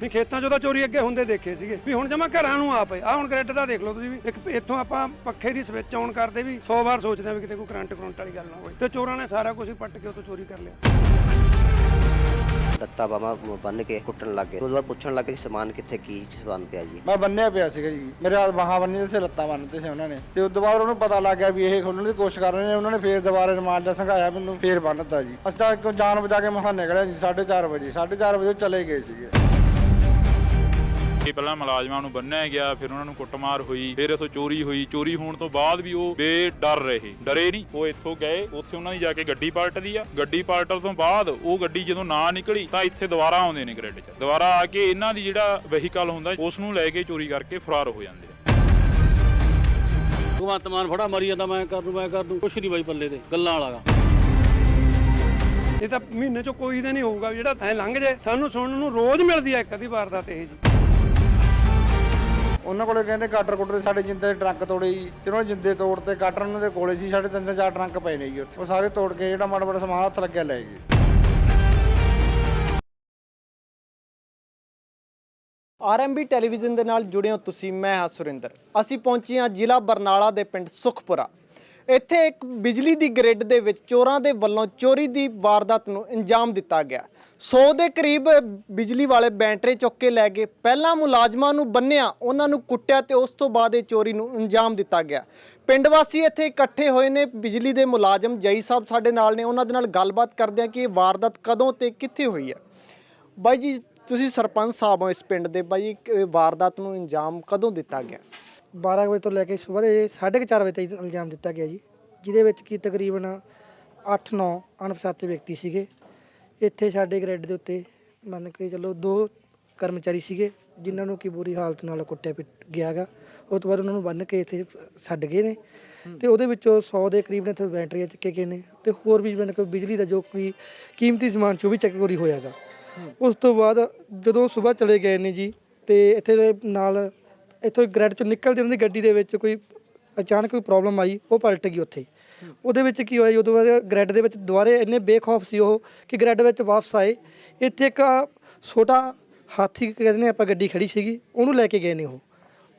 ਵੀ ਖੇਤਾਂ 'ਚੋਂ ਤਾਂ ਚੋਰੀ ਅੱਗੇ ਹੁੰਦੇ ਦੇਖੇ ਸੀਗੇ। ਵੀ ਹੁਣ ਜਮਾ ਘਰਾਂ ਨੂੰ ਆ ਪਏ ਆ ਹੁਣ ਗ੍ਰਿਡ ਦਾ ਦੇਖ ਲਓ ਤੁਸੀਂ ਵੀ ਇੱਕ ਇੱਥੋਂ ਆਪਾਂ ਪੱਖੇ ਦੀ ਸਵਿਚ ਆਨ ਕਰਦੇ ਵੀ 100 ਵਾਰ ਸੋਚਦੇ ਆ ਵੀ ਕਿਤੇ ਕੋਈ ਕਰੰਟ ਕਰੰਟ ਵਾਲੀ ਗੱਲ ਨਾ ਹੋਵੇ। ਤੇ ਚੋਰਾਂ ਨੇ ਸਾਰਾ ਕੁਝ ਹੀ ਪੱਟ ਕੇ ਉੱਥੋਂ ਚੋਰੀ ਕਰ ਲਿਆ। ਲੱਤਾਂ ਬਾਹਾਂ ਬੰਨ ਕੇ ਕੁੱਟਣ ਲੱਗ ਗਏ। ਉਹਦੇ ਬਾਅਦ ਪੁੱਛਣ ਲੱਗੇ ਕਿ ਸਮਾਨ ਕਿੱਥੇ ਕੀ ਸਮਾਨ ਪਿਆ ਜੀ। ਮੈਂ ਬੰਨਿਆ ਪਿਆ ਸੀਗਾ ਜੀ। ਮੇਰੇ ਹੱਥ ਬਾਹਾਂ ਬੰਨੀਆਂ ਤੇ ਲੱਤਾਂ ਬੰਨ੍ਹਤੇ ਸੀ ਉਹਨਾਂ ਨੇ। ਤੇ ਉਸ ਤੋਂ ਬਾਅਦ ਉਹਨੂੰ ਪਤਾ ਲੱਗ ਗਿਆ ਵੀ ਇਹ ਖੋਲਣ ਦੀ ਕੋਸ਼ਿਸ਼ ਕਰ ਰਹੇ ਨੇ। ਉਹਨਾਂ ਨੇ ਫੇਰ ਦੁਬਾਰਾ ਰਮਾਨ ਦਾ ਸੰਘਾਇਆ ਮੈਨੂੰ ਫੇਰ ਬੰਨਤਾ ਜੀ। ਅਸੀਂ ਤਾਂ ਇੱਕੋ ਜਾਨ ਬਚਾ ਕੇ ਮਹਾਂ ਨਿਕਲਿਆ ਜੀ 4:30 ਵਜੇ। 4:30 ਵਜੇ ਉਹ ਚਲੇ ਗਏ ਸੀਗੇ। ਕਿ ਪਹਿਲਾਂ ਮੁਲਾਜ਼ਮਾਂ ਨੂੰ ਬੰਨਿਆ ਗਿਆ ਫਿਰ ਉਹਨਾਂ ਨੂੰ ਕੁੱਟਮਾਰ ਹੋਈ ਫਿਰ ਇਥੋਂ ਚੋਰੀ ਹੋਈ। ਚੋਰੀ ਹੋਣ ਤੋਂ ਬਾਅਦ ਵੀ ਉਹ ਬੇਡਰ ਰਹੇ। ਡਰੇ ਨਹੀਂ। ਉਹ ਇੱਥੋਂ ਗਏ ਉੱਥੇ ਉਹਨਾਂ ਦੀ ਜਾ ਕੇ ਗੱਡੀ ਪਲਟਦੀ ਆ। ਗੱਡੀ ਪਲਟਣ ਤੋਂ ਬਾਅਦ ਉਹ ਗੱਡੀ ਜਦੋਂ ਨਾ ਨਿਕਲੀ ਤਾਂ ਇੱਥੇ ਦੁਬਾਰਾ ਆਉਂਦੇ ਨੇ ਗ੍ਰਿਡ 'ਚ। ਦੁਬਾਰਾ ਆ ਕੇ ਇਹਨਾਂ ਦੀ ਜਿਹੜਾ ਵਹੀਕਲ ਹੁੰਦਾ ਉਸ ਨੂੰ ਲੈ ਕੇ ਚੋਰੀ ਕਰਕੇ ਫਰਾਰ ਹੋ ਜਾਂਦੇ ਆ। ਭਗਵੰਤ ਮਾਨ ਫੜਾ ਮਰੀ ਜਾਂਦਾ ਮੈਂ ਕਰ ਦੂੰ ਮੈਂ ਕਰ ਦੂੰ। ਕੁਛ ਨਹੀਂ ਬਾਈ ਪੱਲੇ ਤੇ ਗੱਲਾਂ ਵਾਲਾ ਗਾ। ਇਹ ਤਾਂ ਮਹੀਨੇ 'ਚ ਕੋਈ ਦਿਨ ਹੀ ਹੋਊਗਾ ਜਿਹੜਾ ਐ ਲੰਘ ਜਾਏ ਸਾਨੂੰ ਸੁਣਨ ਨੂੰ ਰੋਜ਼ ਮਿਲਦੀ ਹੈ ਇੱਕ ਅੱਧੀ ਵਾਰ ਦਾ ਤੇ ਇਹ ਜੀ। ਉਹਨਾਂ ਕੋਲੇ ਕਹਿੰਦੇ ਕਾਟਰ ਕੁੱਟਰ ਸਾਡੇ ਜਿੰਦੇ ਦੇ ਟਰੱਕ ਤੋੜੇ ਜੀ ਤੇ ਉਹਨਾਂ ਜਿੰਦੇ ਤੋੜ ਤੇ ਕਾਟਰ ਉਹਨਾਂ ਦੇ ਕੋਲੇ ਸੀ, ਸਾਡੇ ਤਿੰਨ ਚਾਰ ਟਰੰਕ ਪਏ ਨੇ ਜੀ ਉੱਥੇ। ਉਹ ਸਾਰੇ ਤੋੜ ਕੇ ਜਿਹੜਾ ਮਾੜਾ ਮਾੜਾ ਸਮਾਨ ਹੱਥ ਲੱਗਿਆ ਲੈ ਗਏ। ਆਰਐਮਬੀ ਟੈਲੀਵਿਜ਼ਨ ਦੇ ਨਾਲ ਜੁੜੇ ਹੋ ਤੁਸੀਂ, ਮੈਂ ਹਾਂ ਸੁਰਿੰਦਰ। ਅਸੀਂ ਪਹੁੰਚੇ ਹਾਂ ਜ਼ਿਲ੍ਹਾ ਬਰਨਾਲਾ ਦੇ ਪਿੰਡ ਸੁਖਪੁਰਾ। ਇੱਥੇ ਇੱਕ ਬਿਜਲੀ ਦੀ ਗ੍ਰਿਡ ਦੇ ਵਿੱਚ ਚੋਰਾਂ ਦੇ ਵੱਲੋਂ ਚੋਰੀ ਦੀ ਵਾਰਦਾਤ ਨੂੰ ਅੰਜਾਮ ਦਿੱਤਾ ਗਿਆ। 100 ਦੇ ਕਰੀਬ ਬਿਜਲੀ ਵਾਲੇ ਬੈਂਟਰੇ ਚੁੱਕ ਕੇ ਲੈ ਗਏ। ਪਹਿਲਾਂ ਮੁਲਾਜ਼ਮਾਂ ਨੂੰ ਬੰਨਿਆ, ਉਹਨਾਂ ਨੂੰ ਕੁੱਟਿਆ ਤੇ ਉਸ ਤੋਂ ਬਾਅਦ ਇਹ ਚੋਰੀ ਨੂੰ ਅੰਜਾਮ ਦਿੱਤਾ ਗਿਆ। ਪਿੰਡ ਵਾਸੀ ਇੱਥੇ ਇਕੱਠੇ ਹੋਏ ਨੇ। ਬਿਜਲੀ ਦੇ ਮੁਲਾਜ਼ਮ ਜਈ ਸਾਹਿਬ ਸਾਡੇ ਨਾਲ ਨੇ। ਉਹਨਾਂ ਦੇ ਨਾਲ ਗੱਲਬਾਤ ਕਰਦੇ ਆ ਕਿ ਇਹ ਵਾਰਦਾਤ ਕਦੋਂ ਤੇ ਕਿੱਥੇ ਹੋਈ ਹੈ। ਬਾਈ ਜੀ, ਤੁਸੀਂ ਸਰਪੰਚ ਸਾਹਿਬ ਹੋ ਇਸ ਪਿੰਡ ਦੇ। ਬਾਈ ਇਹ ਵਾਰਦਾਤ ਨੂੰ ਅੰਜਾਮ ਕਦੋਂ ਦਿੱਤਾ ਗਿਆ? 12 ਵਜੇ ਤੋਂ ਲੈ ਕੇ ਸਵੇਰ ਦੇ 4:30 ਵਜੇ ਤੱਕ ਇਲਜ਼ਾਮ ਦਿੱਤਾ ਗਿਆ ਜੀ, ਜਿਹਦੇ ਵਿੱਚ ਕੀ ਤਕਰੀਬਨ 8-9 ਅਣਪਛਾਤੇ ਵਿਅਕਤੀ ਸੀਗੇ। ਇੱਥੇ ਸਾਡੇ ਗ੍ਰਿਡ ਦੇ ਉੱਤੇ ਮੰਨ ਕੇ ਚੱਲੋ ਦੋ ਕਰਮਚਾਰੀ ਸੀਗੇ ਜਿਨ੍ਹਾਂ ਨੂੰ ਕੀ ਬੁਰੀ ਹਾਲਤ ਨਾਲ ਕੁੱਟਿਆ ਪਿੱਟ ਗਿਆਗਾ। ਉਸ ਤੋਂ ਬਾਅਦ ਉਹਨਾਂ ਨੂੰ ਬੰਨ ਕੇ ਇੱਥੇ ਛੱਡ ਗਏ ਨੇ। ਤੇ ਉਹਦੇ ਵਿੱਚੋਂ 100 ਦੇ ਕਰੀਬ ਨੇ ਇੱਥੇ ਬੈਟਰੀਆਂ ਚੱਕੇ ਗਏ ਨੇ। ਤੇ ਹੋਰ ਵੀ ਮੰਨ ਕੇ ਬਿਜਲੀ ਦਾ ਜੋ ਕੋਈ ਕੀਮਤੀ ਸਮਾਨ ਚੋ ਵੀ ਚੈੱਕ ਹੋਇਆਗਾ। ਉਸ ਤੋਂ ਬਾਅਦ ਜਦੋਂ ਸਵੇਰ ਚਲੇ ਗਏ ਨੇ ਜੀ ਤੇ ਇੱਥੇ ਦੇ ਨਾਲ ਇੱਥੋਂ ਗ੍ਰੈਡ ਚੋਂ ਨਿਕਲਦੀ ਉਹਨਾਂ ਦੀ ਗੱਡੀ ਦੇ ਵਿੱਚ ਕੋਈ ਅਚਾਨਕ ਕੋਈ ਪ੍ਰੋਬਲਮ ਆਈ ਉਹ ਪਲਟ ਗਈ ਉੱਥੇ। ਉਹਦੇ ਵਿੱਚ ਕੀ ਹੋਇਆ ਜੀ? ਉਦੋਂ ਬਾਅਦ ਗ੍ਰੈਡ ਦੇ ਵਿੱਚ ਦੁਬਾਰੇ ਇੰਨੇ ਬੇਖੌਫ ਸੀ ਉਹ ਕਿ ਗ੍ਰੈਡ ਵਿੱਚ ਵਾਪਸ ਆਏ। ਇੱਥੇ ਇੱਕ ਛੋਟਾ ਹਾਥੀ ਕਹਿੰਦੇ ਨੇ ਆਪਾਂ ਗੱਡੀ ਖੜੀ ਸੀਗੀ, ਉਹਨੂੰ ਲੈ ਕੇ ਗਏ ਨੇ ਉਹ।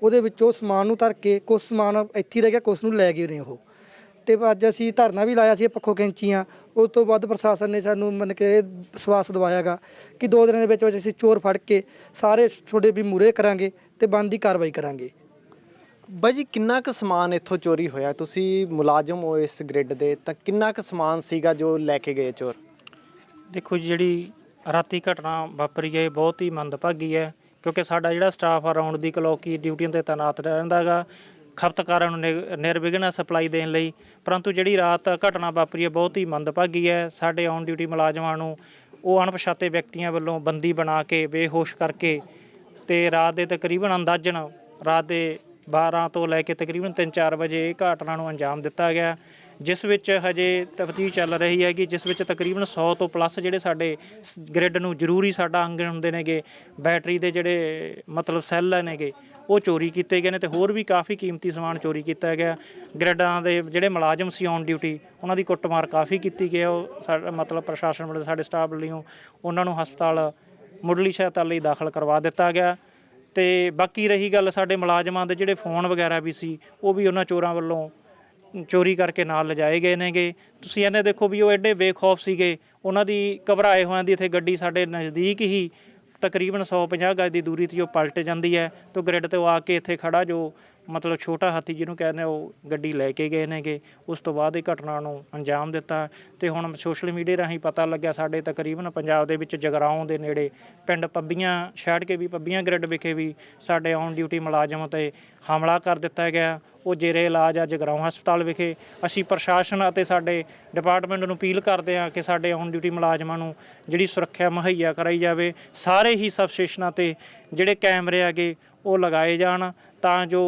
ਉਹਦੇ ਵਿੱਚ ਉਹ ਸਮਾਨ ਨੂੰ ਧਰ ਕੇ ਕੁਝ ਸਮਾਨ ਇੱਥੇ ਰਹਿ ਗਿਆ ਕੁਝ ਨੂੰ ਲੈ ਗਏ ਨੇ ਉਹ। ਤੇ ਅੱਜ ਅਸੀਂ ਧਰਨਾ ਵੀ ਲਾਇਆ ਸੀ ਪੱਖੋ ਕੈਂਚੀਆਂ। ਉਸ ਤੋਂ ਬਾਅਦ ਪ੍ਰਸ਼ਾਸਨ ਨੇ ਸਾਨੂੰ ਮੰਨ ਕੇ ਇਹ ਵਿਸ਼ਵਾਸ ਦਿਵਾਇਆਗਾ ਕਿ ਦੋ ਦਿਨਾਂ ਦੇ ਵਿੱਚ ਵਿੱਚ ਅਸੀਂ ਚੋਰ ਫੜ ਕੇ ਸਾਰੇ ਤੁਹਾਡੇ ਵੀ ਮੂਰੇ ਕਰਾਂਗੇ ਤੇ ਬਣਦੀ ਕਾਰਵਾਈ ਕਰਾਂਗੇ। ਬਾਈ ਜੀ ਕਿੰਨਾ ਕੁ ਸਮਾਨ ਇੱਥੋਂ ਚੋਰੀ ਹੋਇਆ? ਤੁਸੀਂ ਮੁਲਾਜ਼ਮ ਹੋ ਇਸ ਗ੍ਰਿਡ ਦੇ ਤਾਂ ਕਿੰਨਾ ਕੁ ਸਮਾਨ ਸੀਗਾ ਜੋ ਲੈ ਕੇ ਗਏ ਚੋਰ? ਦੇਖੋ ਜੀ, ਜਿਹੜੀ ਰਾਤੀ ਘਟਨਾ ਵਾਪਰੀ ਹੈ ਇਹ ਬਹੁਤ ਹੀ ਮੰਦਭਾਗੀ ਹੈ ਕਿਉਂਕਿ ਸਾਡਾ ਜਿਹੜਾ ਸਟਾਫ ਆ ਰਾਉਂਡ ਦੀ ਕਲੋਕ ਦੀ ਡਿਊਟੀਆਂ ਤੇ ਤਾਇਨਾਤ ਰਹਿੰਦਾਗਾ ਖਪਤਕਾਰਾਂ ਨੂੰ ਨਿ- ਨਿਰਵਿਘਨ ਸਪਲਾਈ ਦੇਣ ਲਈ ਪਰੰਤੂ ਜਿਹੜੀ ਰਾਤ ਘਟਨਾ ਵਾਪਰੀ ਹੈ ਬਹੁਤ ਹੀ ਮੰਦਭਾਗੀ ਹੈ ਸਾਡੇ ਔਨ ਡਿਊਟੀ ਮੁਲਾਜ਼ਮਾਂ ਨੂੰ ਉਹ ਅਣਪਛਾਤੇ ਵਿਅਕਤੀਆਂ ਵੱਲੋਂ ਬੰਦੀ ਬਣਾ ਕੇ ਬੇਹੋਸ਼ ਕਰਕੇ ਤੇ ਰਾਤ ਦੇ ਤਕਰੀਬਨ ਅੰਦਾਜ਼ਨ ਰਾਤ ਦੇ 12 ਤੋਂ ਲੈ ਕੇ ਤਕਰੀਬਨ 3-4 ਵਜੇ ਇਹ ਘਟਨਾ ਨੂੰ ਅੰਜਾਮ ਦਿੱਤਾ ਗਿਆ, ਜਿਸ ਵਿੱਚ ਹਜੇ ਤਫਤੀਸ਼ ਚੱਲ ਰਹੀ ਹੈ ਕਿ ਜਿਸ ਵਿੱਚ ਤਕਰੀਬਨ 100 ਤੋਂ ਪਲੱਸ ਜਿਹੜੇ ਸਾਡੇ ਗ੍ਰਿਡ ਨੂੰ ਜ਼ਰੂਰੀ ਸਾਡਾ ਅੰਗ ਹੁੰਦੇ ਨੇਗੇ ਬੈਟਰੀ ਦੇ ਜਿਹੜੇ ਮਤਲਬ ਸੈੱਲ ਨੇਗੇ, ਉਹ ਚੋਰੀ ਕੀਤੇ ਗਏ ਨੇ ਤੇ ਹੋਰ ਵੀ ਕਾਫੀ ਕੀਮਤੀ ਸਮਾਨ ਚੋਰੀ ਕੀਤਾ ਗਿਆ ਗ੍ਰਿਡਾਂ ਦੇ ਜਿਹੜੇ ਮੁਲਾਜ਼ਮ ਸੀ ਔਨ ਡਿਊਟੀ ਉਹਨਾਂ ਦੀ ਕੁੱਟਮਾਰ ਕਾਫੀ ਕੀਤੀ ਗਈ ਹੈ। ਉਹ ਸਾਡਾ ਮਤਲਬ ਪ੍ਰਸ਼ਾਸਨ ਵੱਲੋਂ, ਸਾਡੇ ਸਟਾਫ ਵੱਲੋਂ ਉਹਨਾਂ ਨੂੰ ਹਸਪਤਾਲ ਮੁੱਢਲੀ ਸਹਾਇਤਾ ਲਈ ਦਾਖਲ ਕਰਵਾ ਦਿੱਤਾ ਗਿਆ ਤੇ ਬਾਕੀ ਰਹੀ ਗੱਲ ਸਾਡੇ ਮੁਲਾਜ਼ਮਾਂ ਦੇ ਜਿਹੜੇ ਫੋਨ ਵਗੈਰਾ ਵੀ ਸੀ, ਉਹ ਵੀ ਉਹਨਾਂ ਚੋਰਾਂ ਵੱਲੋਂ ਚੋਰੀ ਕਰਕੇ ਨਾਲ ਲਿਜਾਏ ਗਏ ਨੇਗੇ। ਤੁਸੀਂ ਇਹਨੇ ਦੇਖੋ ਵੀ ਉਹ ਐਡੇ ਬੇਖੌਫ ਸੀਗੇ, ਉਹਨਾਂ ਦੀ ਘਬਰਾਏ ਹੋਇਆਂ ਦੀ ਇੱਥੇ ਗੱਡੀ ਸਾਡੇ ਨਜ਼ਦੀਕ ਹੀ ਤਕਰੀਬਨ 150 ਗਜ ਦੀ ਦੂਰੀ ਤੇ ਉਹ ਪਲਟ ਜਾਂਦੀ ਹੈ, ਤੋਂ ਗ੍ਰਿਡ ਤੇ ਆ ਕੇ ਇੱਥੇ ਖੜਾ ਜੋ ਮਤਲਬ ਛੋਟਾ ਹਾਥੀ ਜਿਹਨੂੰ ਕਹਿੰਦੇ ਆ, ਉਹ ਗੱਡੀ ਲੈ ਕੇ ਗਏ ਨੇਗੇ। ਉਸ ਤੋਂ ਬਾਅਦ ਇਹ ਘਟਨਾ ਨੂੰ ਅੰਜਾਮ ਦਿੱਤਾ ਅਤੇ ਹੁਣ ਸੋਸ਼ਲ ਮੀਡੀਆ ਰਾਹੀਂ ਪਤਾ ਲੱਗਿਆ ਸਾਡੇ ਤਕਰੀਬਨ ਪੰਜਾਬ ਦੇ ਵਿੱਚ ਜਗਰਾਉਂ ਦੇ ਨੇੜੇ ਪਿੰਡ ਪੱਬੀਆਂ ਛੱਡ ਕੇ ਵੀ ਪੱਬੀਆਂ ਗ੍ਰਿਡ ਵਿਖੇ ਵੀ ਸਾਡੇ ਔਨ ਡਿਊਟੀ ਮੁਲਾਜ਼ਮ ਤੇ ਹਮਲਾ ਕਰ ਦਿੱਤਾ ਗਿਆ। ਉਹ ਜੇਰੇ ਇਲਾਜ ਆ ਜਗਰਾਉਂ ਹਸਪਤਾਲ ਵਿਖੇ। ਅਸੀਂ ਪ੍ਰਸ਼ਾਸਨ ਅਤੇ ਸਾਡੇ ਡਿਪਾਰਟਮੈਂਟ ਨੂੰ ਅਪੀਲ ਕਰਦੇ ਹਾਂ ਕਿ ਸਾਡੇ ਔਨ ਡਿਊਟੀ ਮੁਲਾਜ਼ਮਾਂ ਨੂੰ ਜਿਹੜੀ ਸੁਰੱਖਿਆ ਮੁਹੱਈਆ ਕਰਾਈ ਜਾਵੇ। ਸਾਰੇ ਹੀ ਸਬ ਸਟੇਸ਼ਨਾਂ ਤੇ ਜਿਹੜੇ ਕੈਮਰੇ ਆਗੇ ਉਹ ਲਗਾਏ ਜਾਣ। ਤਾਂ ਜੋ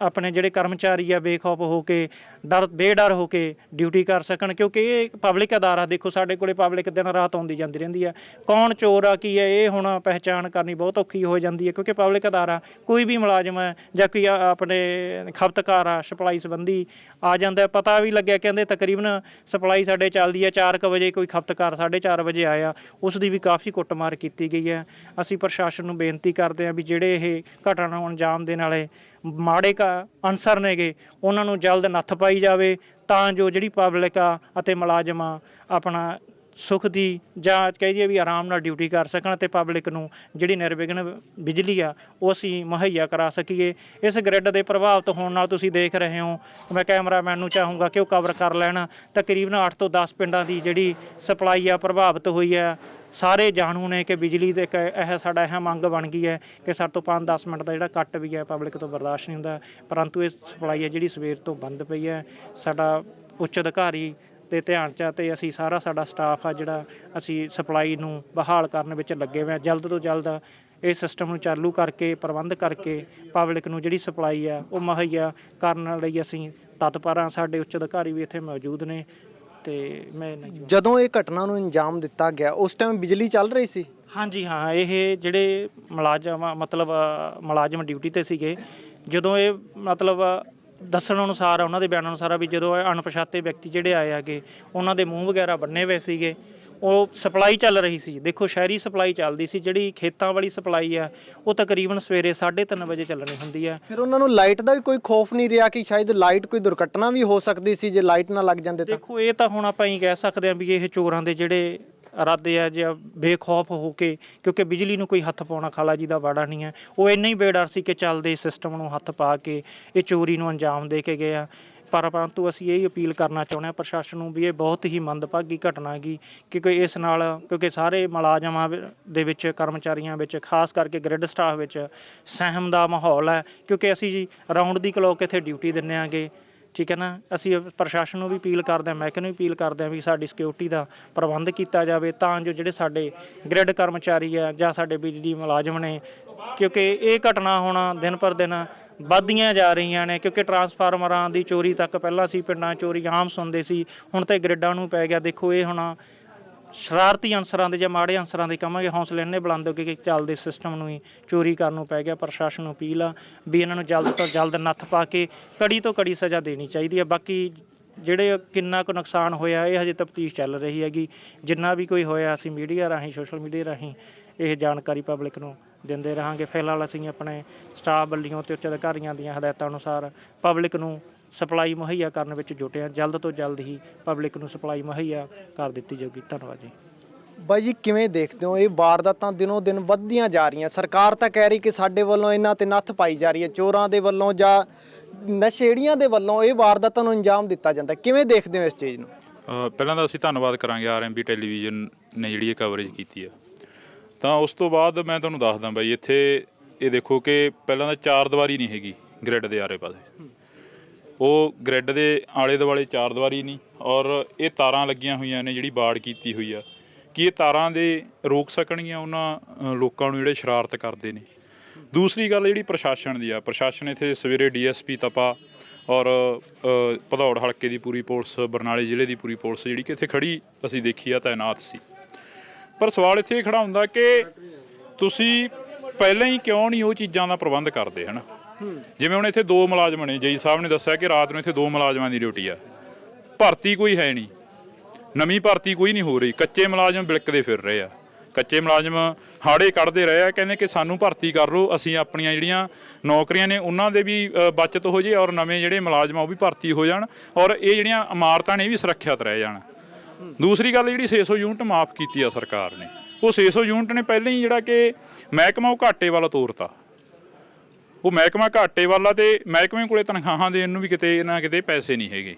ਆਪਣੇ ਜਿਹੜੇ ਕਰਮਚਾਰੀ ਆ ਬੇਖੌਫ ਹੋ ਕੇ ਡਰ, ਬੇਡਰ ਹੋ ਕੇ ਡਿਊਟੀ ਕਰ ਸਕਣ, ਕਿਉਂਕਿ ਇਹ ਪਬਲਿਕ ਅਦਾਰਾ, ਦੇਖੋ ਸਾਡੇ ਕੋਲੇ ਪਬਲਿਕ ਦਿਨ ਰਾਤ ਆਉਂਦੀ ਜਾਂਦੀ ਰਹਿੰਦੀ ਹੈ ਕੌਣ ਚੋਰ ਆ, ਕੀ ਹੈ ਇਹ ਹੁਣ ਪਹਿਚਾਣ ਕਰਨੀ ਬਹੁਤ ਔਖੀ ਹੋ ਜਾਂਦੀ ਹੈ ਕਿਉਂਕਿ ਪਬਲਿਕ ਅਦਾਰਾ ਕੋਈ ਵੀ ਮੁਲਾਜ਼ਮ ਹੈ ਜਾਂ ਕੋਈ ਆਪਣੇ ਖਪਤਕਾਰ ਆ ਸਪਲਾਈ ਸੰਬੰਧੀ ਆ ਜਾਂਦਾ ਪਤਾ ਵੀ ਲੱਗਿਆ ਕਹਿੰਦੇ ਤਕਰੀਬਨ ਸਪਲਾਈ ਸਾਡੇ ਚੱਲਦੀ ਹੈ 4:00 ਵਜੇ ਕੋਈ ਖਪਤਕਾਰ 4:30 ਵਜੇ ਆਇਆ, ਉਸ ਦੀ ਵੀ ਕਾਫੀ ਕੁੱਟਮਾਰ ਕੀਤੀ ਗਈ ਹੈ ਅਸੀਂ ਪ੍ਰਸ਼ਾਸਨ ਨੂੰ ਬੇਨਤੀ ਕਰਦੇ ਹਾਂ ਵੀ ਜਿਹੜੇ ਇਹ ਘਟਨਾ ਨੂੰ ਅੰਜਾਮ ਦੇਣ ਵਾਲੇ ਮਾੜੇ ਕਾ ਅਨਸਰ ਨੇਗੇ, ਉਹਨਾਂ ਨੂੰ ਜਲਦ ਨੱਥ ਪਾਈ ਜਾਵੇ, ਤਾਂ ਜੋ ਜਿਹੜੀ ਪਬਲਿਕ ਆ ਅਤੇ ਮੁਲਾਜ਼ਮ ਆ ਆਪਣਾ ਸੁਖ ਦੀ ਜਾਂ ਕਹਿ ਦਈਏ ਵੀ ਆਰਾਮ ਨਾਲ ਡਿਊਟੀ ਕਰ ਸਕਣ ਤੇ ਪਬਲਿਕ ਨੂੰ ਜਿਹੜੀ ਨਿਰਵਿਘਨ ਬਿਜਲੀ ਆ, ਉਹ ਅਸੀਂ ਮੁਹੱਈਆ ਕਰਾ ਸਕੀਏ। ਇਸ ਗ੍ਰਿਡ ਦੇ ਪ੍ਰਭਾਵਿਤ ਹੋਣ ਨਾਲ ਤੁਸੀਂ ਦੇਖ ਰਹੇ ਹੋ, ਮੈਂ ਕੈਮਰਾਮੈਨ ਨੂੰ ਚਾਹੂੰਗਾ ਕਿ ਉਹ ਕਵਰ ਕਰ ਲੈਣ। ਤਕਰੀਬਨ 8 ਤੋਂ 10 ਪਿੰਡਾਂ ਦੀ ਜਿਹੜੀ ਸਪਲਾਈ ਆ ਪ੍ਰਭਾਵਿਤ ਹੋਈ ਹੈ। ਸਾਰੇ ਜਾਣੂ ਨੇ ਕਿ ਬਿਜਲੀ ਦੇ ਇੱਕ ਇਹ ਸਾਡਾ ਇਹ ਮੰਗ ਬਣ ਗਈ ਹੈ ਕਿ ਸਾਡੇ ਤੋਂ 5-10 ਮਿੰਟ ਦਾ ਜਿਹੜਾ ਕੱਟ ਵੀ ਹੈ ਪਬਲਿਕ ਤੋਂ ਬਰਦਾਸ਼ਤ ਨਹੀਂ ਹੁੰਦਾ, ਪਰੰਤੂ ਇਹ ਸਪਲਾਈ ਹੈ ਜਿਹੜੀ ਸਵੇਰ ਤੋਂ ਬੰਦ ਪਈ ਹੈ। ਸਾਡਾ ਉੱਚ ਅਧਿਕਾਰੀ ਤੇ ਧਿਆਨ ਚ ਆ ਤੇ ਅਸੀਂ ਸਾਰਾ ਸਾਡਾ ਸਟਾਫ ਆ ਜਿਹੜਾ ਅਸੀਂ ਸਪਲਾਈ ਨੂੰ ਬਹਾਲ ਕਰਨ ਵਿੱਚ ਲੱਗੇ ਹੋਏ ਹਾਂ ਜਲਦ ਤੋਂ ਜਲਦ ਇਹ ਸਿਸਟਮ ਨੂੰ ਚਾਲੂ ਕਰਕੇ, ਪ੍ਰਬੰਧ ਕਰਕੇ ਪਬਲਿਕ ਨੂੰ ਜਿਹੜੀ ਸਪਲਾਈ ਆ ਉਹ ਮੁਹੱਈਆ ਕਰਨ ਲਈ ਅਸੀਂ ਤਤਪਰ ਹਾਂ ਸਾਡੇ ਉੱਚ ਅਧਿਕਾਰੀ ਵੀ ਇੱਥੇ ਮੌਜੂਦ ਨੇ। ਤੇ ਮੈਂ ਇਹਨਾਂ ਜੀ ਜਦੋਂ ਇਹ ਘਟਨਾ ਨੂੰ ਅੰਜਾਮ ਦਿੱਤਾ ਗਿਆ ਉਸ ਟਾਈਮ ਬਿਜਲੀ ਚੱਲ ਰਹੀ ਸੀ? ਹਾਂਜੀ ਹਾਂ ਇਹ ਜਿਹੜੇ ਮੁਲਾਜ਼ਮ ਮਤਲਬ ਮੁਲਾਜ਼ਮ ਡਿਊਟੀ ਤੇ ਸੀਗੇ ਜਦੋਂ ਇਹ ਮਤਲਬ ਦੱਸਣ ਅਨੁਸਾਰ ਉਹਨਾਂ ਦੇ ਬਿਆਨ ਅਨੁਸਾਰ ਆ ਵੀ ਜਦੋਂ ਇਹ ਅਣਪਛਾਤੇ ਵਿਅਕਤੀ ਜਿਹੜੇ ਆਏ ਆਗੇ ਉਹਨਾਂ ਦੇ ਮੂੰਹ ਵਗੈਰਾ ਬੰਨੇ ਹੋਏ ਸੀਗੇ ਉਹ ਸਪਲਾਈ ਚੱਲ ਰਹੀ ਸੀ। ਦੇਖੋ ਸ਼ਹਿਰੀ ਸਪਲਾਈ ਚੱਲਦੀ ਸੀ ਜਿਹੜੀ ਖੇਤਾਂ ਵਾਲੀ ਸਪਲਾਈ ਆ ਉਹ ਤਕਰੀਬਨ ਸਵੇਰੇ 3:30 ਵਜੇ ਚੱਲਣੀ ਹੁੰਦੀ ਆ। ਫਿਰ ਉਹਨਾਂ ਨੂੰ ਲਾਈਟ ਦਾ ਵੀ ਕੋਈ ਖੌਫ ਨਹੀਂ ਰਿਹਾ ਕਿ ਸ਼ਾਇਦ ਲਾਈਟ ਕੋਈ ਦੁਰਘਟਨਾ ਵੀ ਹੋ ਸਕਦੀ ਸੀ ਜੇ ਲਾਈਟ ਨਾ ਲੱਗ ਜਾਂਦੇ ਤਾਂ? ਦੇਖੋ ਇਹ ਤਾਂ ਹੁਣ ਆਪਾਂ ਹੀ ਕਹਿ ਸਕਦੇ ਹਾਂ ਵੀ ਇਹ ਚੋਰਾਂ ਦੇ ਜਿਹੜੇ ਇਰਾਦੇ ਆ ਜਾਂ ਬੇਖੌਫ ਹੋ ਕੇ ਕਿਉਂਕਿ ਬਿਜਲੀ ਨੂੰ ਕੋਈ ਹੱਥ ਪਾਉਣਾ ਖਾਲਾ ਜੀ ਦਾ ਵਾੜਾ ਨਹੀਂ ਹੈ ਉਹ ਇੰਨਾ ਹੀ ਬੇਡਰ ਸੀ ਕਿ ਚੱਲਦੇ ਸਿਸਟਮ ਨੂੰ ਹੱਥ ਪਾ ਕੇ ਇਹ ਚੋਰੀ ਨੂੰ ਅੰਜਾਮ ਦੇ ਕੇ ਗਏ ਆ। ਪਰ ਪਰੰਤੂ ਅਸੀਂ ਇਹ ਅਪੀਲ ਕਰਨਾ ਚਾਹੁੰਦੇ ਹਾਂ ਪ੍ਰਸ਼ਾਸਨ ਨੂੰ ਵੀ ਇਹ ਬਹੁਤ ਹੀ ਮੰਦਭਾਗੀ ਘਟਨਾ ਹੈਗੀ ਕਿਉਂਕਿ ਇਸ ਨਾਲ, ਕਿਉਂਕਿ ਸਾਰੇ ਮੁਲਾਜ਼ਮਾਂ ਦੇ ਵਿੱਚ, ਕਰਮਚਾਰੀਆਂ ਵਿੱਚ, ਖਾਸ ਕਰਕੇ ਗ੍ਰਿਡ ਸਟਾਫ ਵਿੱਚ ਸਹਿਮ ਦਾ ਮਾਹੌਲ ਹੈ, ਕਿਉਂਕਿ ਅਸੀਂ ਜੀ ਰਾਉਂਡ ਦੀ ਕਲੋਕ ਇੱਥੇ ਡਿਊਟੀ ਦਿੰਨੇ ਆਂਗੇ ਠੀਕ ਹੈ ਨਾ? ਅਸੀਂ ਪ੍ਰਸ਼ਾਸਨ ਨੂੰ ਵੀ ਅਪੀਲ ਕਰਦੇ ਹਾਂ, ਮਹਿਕਮੇ ਨੂੰ ਵੀ ਅਪੀਲ ਕਰਦੇ ਹਾਂ ਵੀ ਸਾਡੀ ਸਿਕਿਉਰਿਟੀ ਦਾ ਪ੍ਰਬੰਧ ਕੀਤਾ ਜਾਵੇ ਤਾਂ ਜੋ ਜਿਹੜੇ ਸਾਡੇ ਗ੍ਰਿਡ ਕਰਮਚਾਰੀ ਆ ਜਾਂ ਸਾਡੇ ਬਿਜਲੀ ਮੁਲਾਜ਼ਮ ਨੇ, ਕਿਉਂਕਿ ਇਹ ਘਟਨਾ ਹੁਣ ਦਿਨ ਪਰ ਦਿਨ ਵੱਧਦੀਆਂ ਜਾ ਰਹੀਆਂ ਨੇ, ਕਿਉਂਕਿ ਟਰਾਂਸਫਾਰਮਰਾਂ ਦੀ ਚੋਰੀ ਤੱਕ ਪਹਿਲਾਂ ਸੀ, ਪਿੰਡਾਂ ਚੋਰੀ ਆਮ ਸੁਣਦੇ ਸੀ, ਹੁਣ ਤੇ ਗ੍ਰਿਡਾਂ ਨੂੰ ਪੈ ਗਿਆ। ਦੇਖੋ, ਇਹ ਹੁਣ ਸ਼ਰਾਰਤੀ ਅਨਸਰਾਂ ਦੇ ਜਾਂ ਮਾੜੇ ਅਨਸਰਾਂ ਦੇ ਕਹਾਂਗੇ, ਹੌਸਲੇ ਇੰਨੇ ਬੁਲੰਦ ਹੋ ਗਏ ਕਿ ਚੱਲਦੇ ਸਿਸਟਮ ਨੂੰ ਹੀ ਚੋਰੀ ਕਰਨ ਨੂੰ ਪੈ ਗਿਆ, ਪ੍ਰਸ਼ਾਸਨ ਨੂੰ ਅਪੀਲ ਆ ਵੀ ਇਹਨਾਂ ਨੂੰ ਜਲਦ ਤੋਂ ਜਲਦ ਨੱਥ ਪਾ ਕੇ ਕੜੀ ਤੋਂ ਕੜੀ ਸਜ਼ਾ ਦੇਣੀ ਚਾਹੀਦੀ ਹੈ ਬਾਕੀ ਜਿਹੜੇ ਕਿੰਨਾ ਕੁ ਨੁਕਸਾਨ ਹੋਇਆ, ਇਹ ਹਜੇ ਤਫਤੀਸ਼ ਚੱਲ ਰਹੀ ਹੈਗੀ। ਜਿੰਨਾ ਵੀ ਕੋਈ ਹੋਇਆ, ਅਸੀਂ ਮੀਡੀਆ ਰਾਹੀਂ ਸੋਸ਼ਲ ਮੀਡੀਆ ਰਾਹੀਂ ਇਹ ਜਾਣਕਾਰੀ ਪਬਲਿਕ ਨੂੰ ਦਿੰਦੇ ਰਹਾਂਗੇ। ਫਿਲਹਾਲ ਅਸੀਂ ਆਪਣੇ ਸਟਾਫ ਵੱਲੋਂ ਤੇ ਉੱਚ ਅਧਿਕਾਰੀਆਂ ਦੀਆਂ ਹਦਾਇਤਾਂ ਅਨੁਸਾਰ ਪਬਲਿਕ ਨੂੰ ਸਪਲਾਈ ਮੁਹੱਈਆ ਕਰਨ ਵਿੱਚ ਜੁਟੇ ਹਾਂ। ਜਲਦ ਤੋਂ ਜਲਦ ਹੀ ਪਬਲਿਕ ਨੂੰ ਸਪਲਾਈ ਮੁਹੱਈਆ ਕਰ ਦਿੱਤੀ ਜਾਊਗੀ। ਧੰਨਵਾਦ ਜੀ। ਬਾਈ ਜੀ ਕਿਵੇਂ ਦੇਖਦੇ ਹੋ? ਇਹ ਵਾਰਦਾਤਾਂ ਦਿਨੋਂ ਦਿਨ ਵੱਧਦੀਆਂ ਜਾ ਰਹੀਆਂ। ਸਰਕਾਰ ਤਾਂ ਕਹਿ ਰਹੀ ਕਿ ਸਾਡੇ ਵੱਲੋਂ ਇਹਨਾਂ ਤੇ ਨੱਥ ਪਾਈ ਜਾ ਰਹੀ ਹੈ। ਚੋਰਾਂ ਦੇ ਵੱਲੋਂ ਜਾਂ ਨਸ਼ੇੜੀਆਂ ਦੇ ਵੱਲੋਂ ਇਹ ਵਾਰਦਾਤਾਂ ਨੂੰ ਅੰਜਾਮ ਦਿੱਤਾ ਜਾਂਦਾ ਕਿਵੇਂ ਦੇਖਦੇ ਹੋ ਇਸ ਚੀਜ਼ ਨੂੰ? ਪਹਿਲਾਂ ਤਾਂ ਅਸੀਂ ਧੰਨਵਾਦ ਕਰਾਂਗੇ ਆਰਐਮਬੀ ਟੈਲੀਵਿਜ਼ਨ ਨੇ ਜਿਹੜੀ ਇਹ ਕਵਰੇਜ ਕੀਤੀ ਆ ਤਾਂ ਉਸ ਤੋਂ ਬਾਅਦ ਮੈਂ ਤੁਹਾਨੂੰ ਦੱਸਦਾ ਬਾਈ ਇੱਥੇ ਇਹ ਦੇਖੋ ਕਿ ਪਹਿਲਾਂ ਤਾਂ ਚਾਰ ਦੀਵਾਰੀ ਨਹੀਂ ਹੈਗੀ ਗ੍ਰਿਡ ਦੇ ਆਰੇ ਪਾਸੇ ਉਹ ਗ੍ਰਿਡ ਦੇ ਆਲੇ ਦੁਆਲੇ ਚਾਰ ਦੀਵਾਰੀ ਨਹੀਂ, ਔਰ ਇਹ ਤਾਰਾਂ ਲੱਗੀਆਂ ਹੋਈਆਂ ਨੇ ਜਿਹੜੀ ਬਾੜ ਕੀਤੀ ਹੋਈ ਆ। ਕਿ ਇਹ ਤਾਰਾਂ ਦੇ ਰੋਕ ਸਕਣਗੀਆਂ ਉਹਨਾਂ ਲੋਕਾਂ ਨੂੰ ਜਿਹੜੇ ਸ਼ਰਾਰਤ ਕਰਦੇ ਨੇ? ਦੂਸਰੀ ਗੱਲ ਜਿਹੜੀ ਪ੍ਰਸ਼ਾਸਨ ਦੀ ਆ, ਪ੍ਰਸ਼ਾਸਨ ਇੱਥੇ ਸਵੇਰੇ ਡੀਐਸਪੀ ਤਪਾ ਔਰ ਭਦੌੜ ਹਲਕੇ ਦੀ ਪੂਰੀ ਪੁਲਿਸ, ਬਰਨਾਲੇ ਜ਼ਿਲ੍ਹੇ ਦੀ ਪੂਰੀ ਪੁਲਿਸ ਜਿਹੜੀ ਕਿ ਇੱਥੇ ਖੜੀ ਅਸੀਂ ਦੇਖੀ ਆ, ਤਾਇਨਾਤ ਸੀ। ਪਰ ਸਵਾਲ ਇੱਥੇ ਇਹ ਖੜਾ ਹੁੰਦਾ ਕਿ ਤੁਸੀਂ ਪਹਿਲਾਂ ਹੀ ਕਿਉਂ ਨਹੀਂ ਉਹ ਚੀਜ਼ਾਂ ਦਾ ਪ੍ਰਬੰਧ ਕਰਦੇ, ਹਨ? ਜਿਵੇਂ ਹੁਣ ਇੱਥੇ ਦੋ ਮੁਲਾਜ਼ਮ ਨੇ ਜਈ ਸਾਹਿਬ ਨੇ ਦੱਸਿਆ ਕਿ ਰਾਤ ਨੂੰ ਇੱਥੇ ਦੋ ਮੁਲਾਜ਼ਮਾਂ ਦੀ ਡਿਊਟੀ ਆ। ਭਰਤੀ ਕੋਈ ਹੈ ਨਹੀਂ। ਨਵੀਂ ਭਰਤੀ ਕੋਈ ਨਹੀਂ ਹੋ ਰਹੀ। ਕੱਚੇ ਮੁਲਾਜ਼ਮ ਬਿਲਕਦੇ ਫਿਰ ਰਹੇ ਆ। ਕੱਚੇ ਮੁਲਾਜ਼ਮ ਹਾੜੇ ਕੱਢਦੇ ਰਹੇ ਆ ਕਹਿੰਦੇ ਕਿ ਸਾਨੂੰ ਭਰਤੀ ਕਰ ਲਓ ਅਸੀਂ ਆਪਣੀਆਂ ਜਿਹੜੀਆਂ ਨੌਕਰੀਆਂ ਨੇ ਉਹਨਾਂ ਦੇ ਵੀ ਅ, ਬਚਤ ਹੋ ਜੇ ਔਰ ਨਵੇਂ ਜਿਹੜੇ ਮੁਲਾਜ਼ਮ ਆ ਉਹ ਵੀ ਭਰਤੀ ਹੋ ਜਾਣ ਔਰ ਇਹ ਜਿਹੜੀਆਂ ਇਮਾਰਤਾਂ ਨੇ ਇਹ ਵੀ ਸੁਰੱਖਿਅਤ ਰਹਿ ਜਾਣ। ਦੂਸਰੀ ਗੱਲ ਜਿਹੜੀ 600 ਯੂਨਿਟ ਮਾਫ ਕੀਤੀ ਆ ਸਰਕਾਰ ਨੇ। ਉਹ 600 ਯੂਨਿਟ ਨੇ ਪਹਿਲਾਂ ਹੀ ਜਿਹੜਾ ਕਿ ਮਹਿਕਮਾ ਉਹ ਘਾਟੇ ਵਾਲਾ ਤੋਰਤਾ। ਉਹ ਮਹਿਕਮਾ ਘਾਟੇ ਵਾਲਾ ਤੇ ਮਹਿਕਮੇ ਕੋਲੇ ਤਨਖਾਹਾਂ ਦੇਣ ਨੂੰ ਵੀ ਕਿਤੇ ਨਾ ਕਿਤੇ ਪੈਸੇ ਨਹੀਂ ਹੈਗੇ।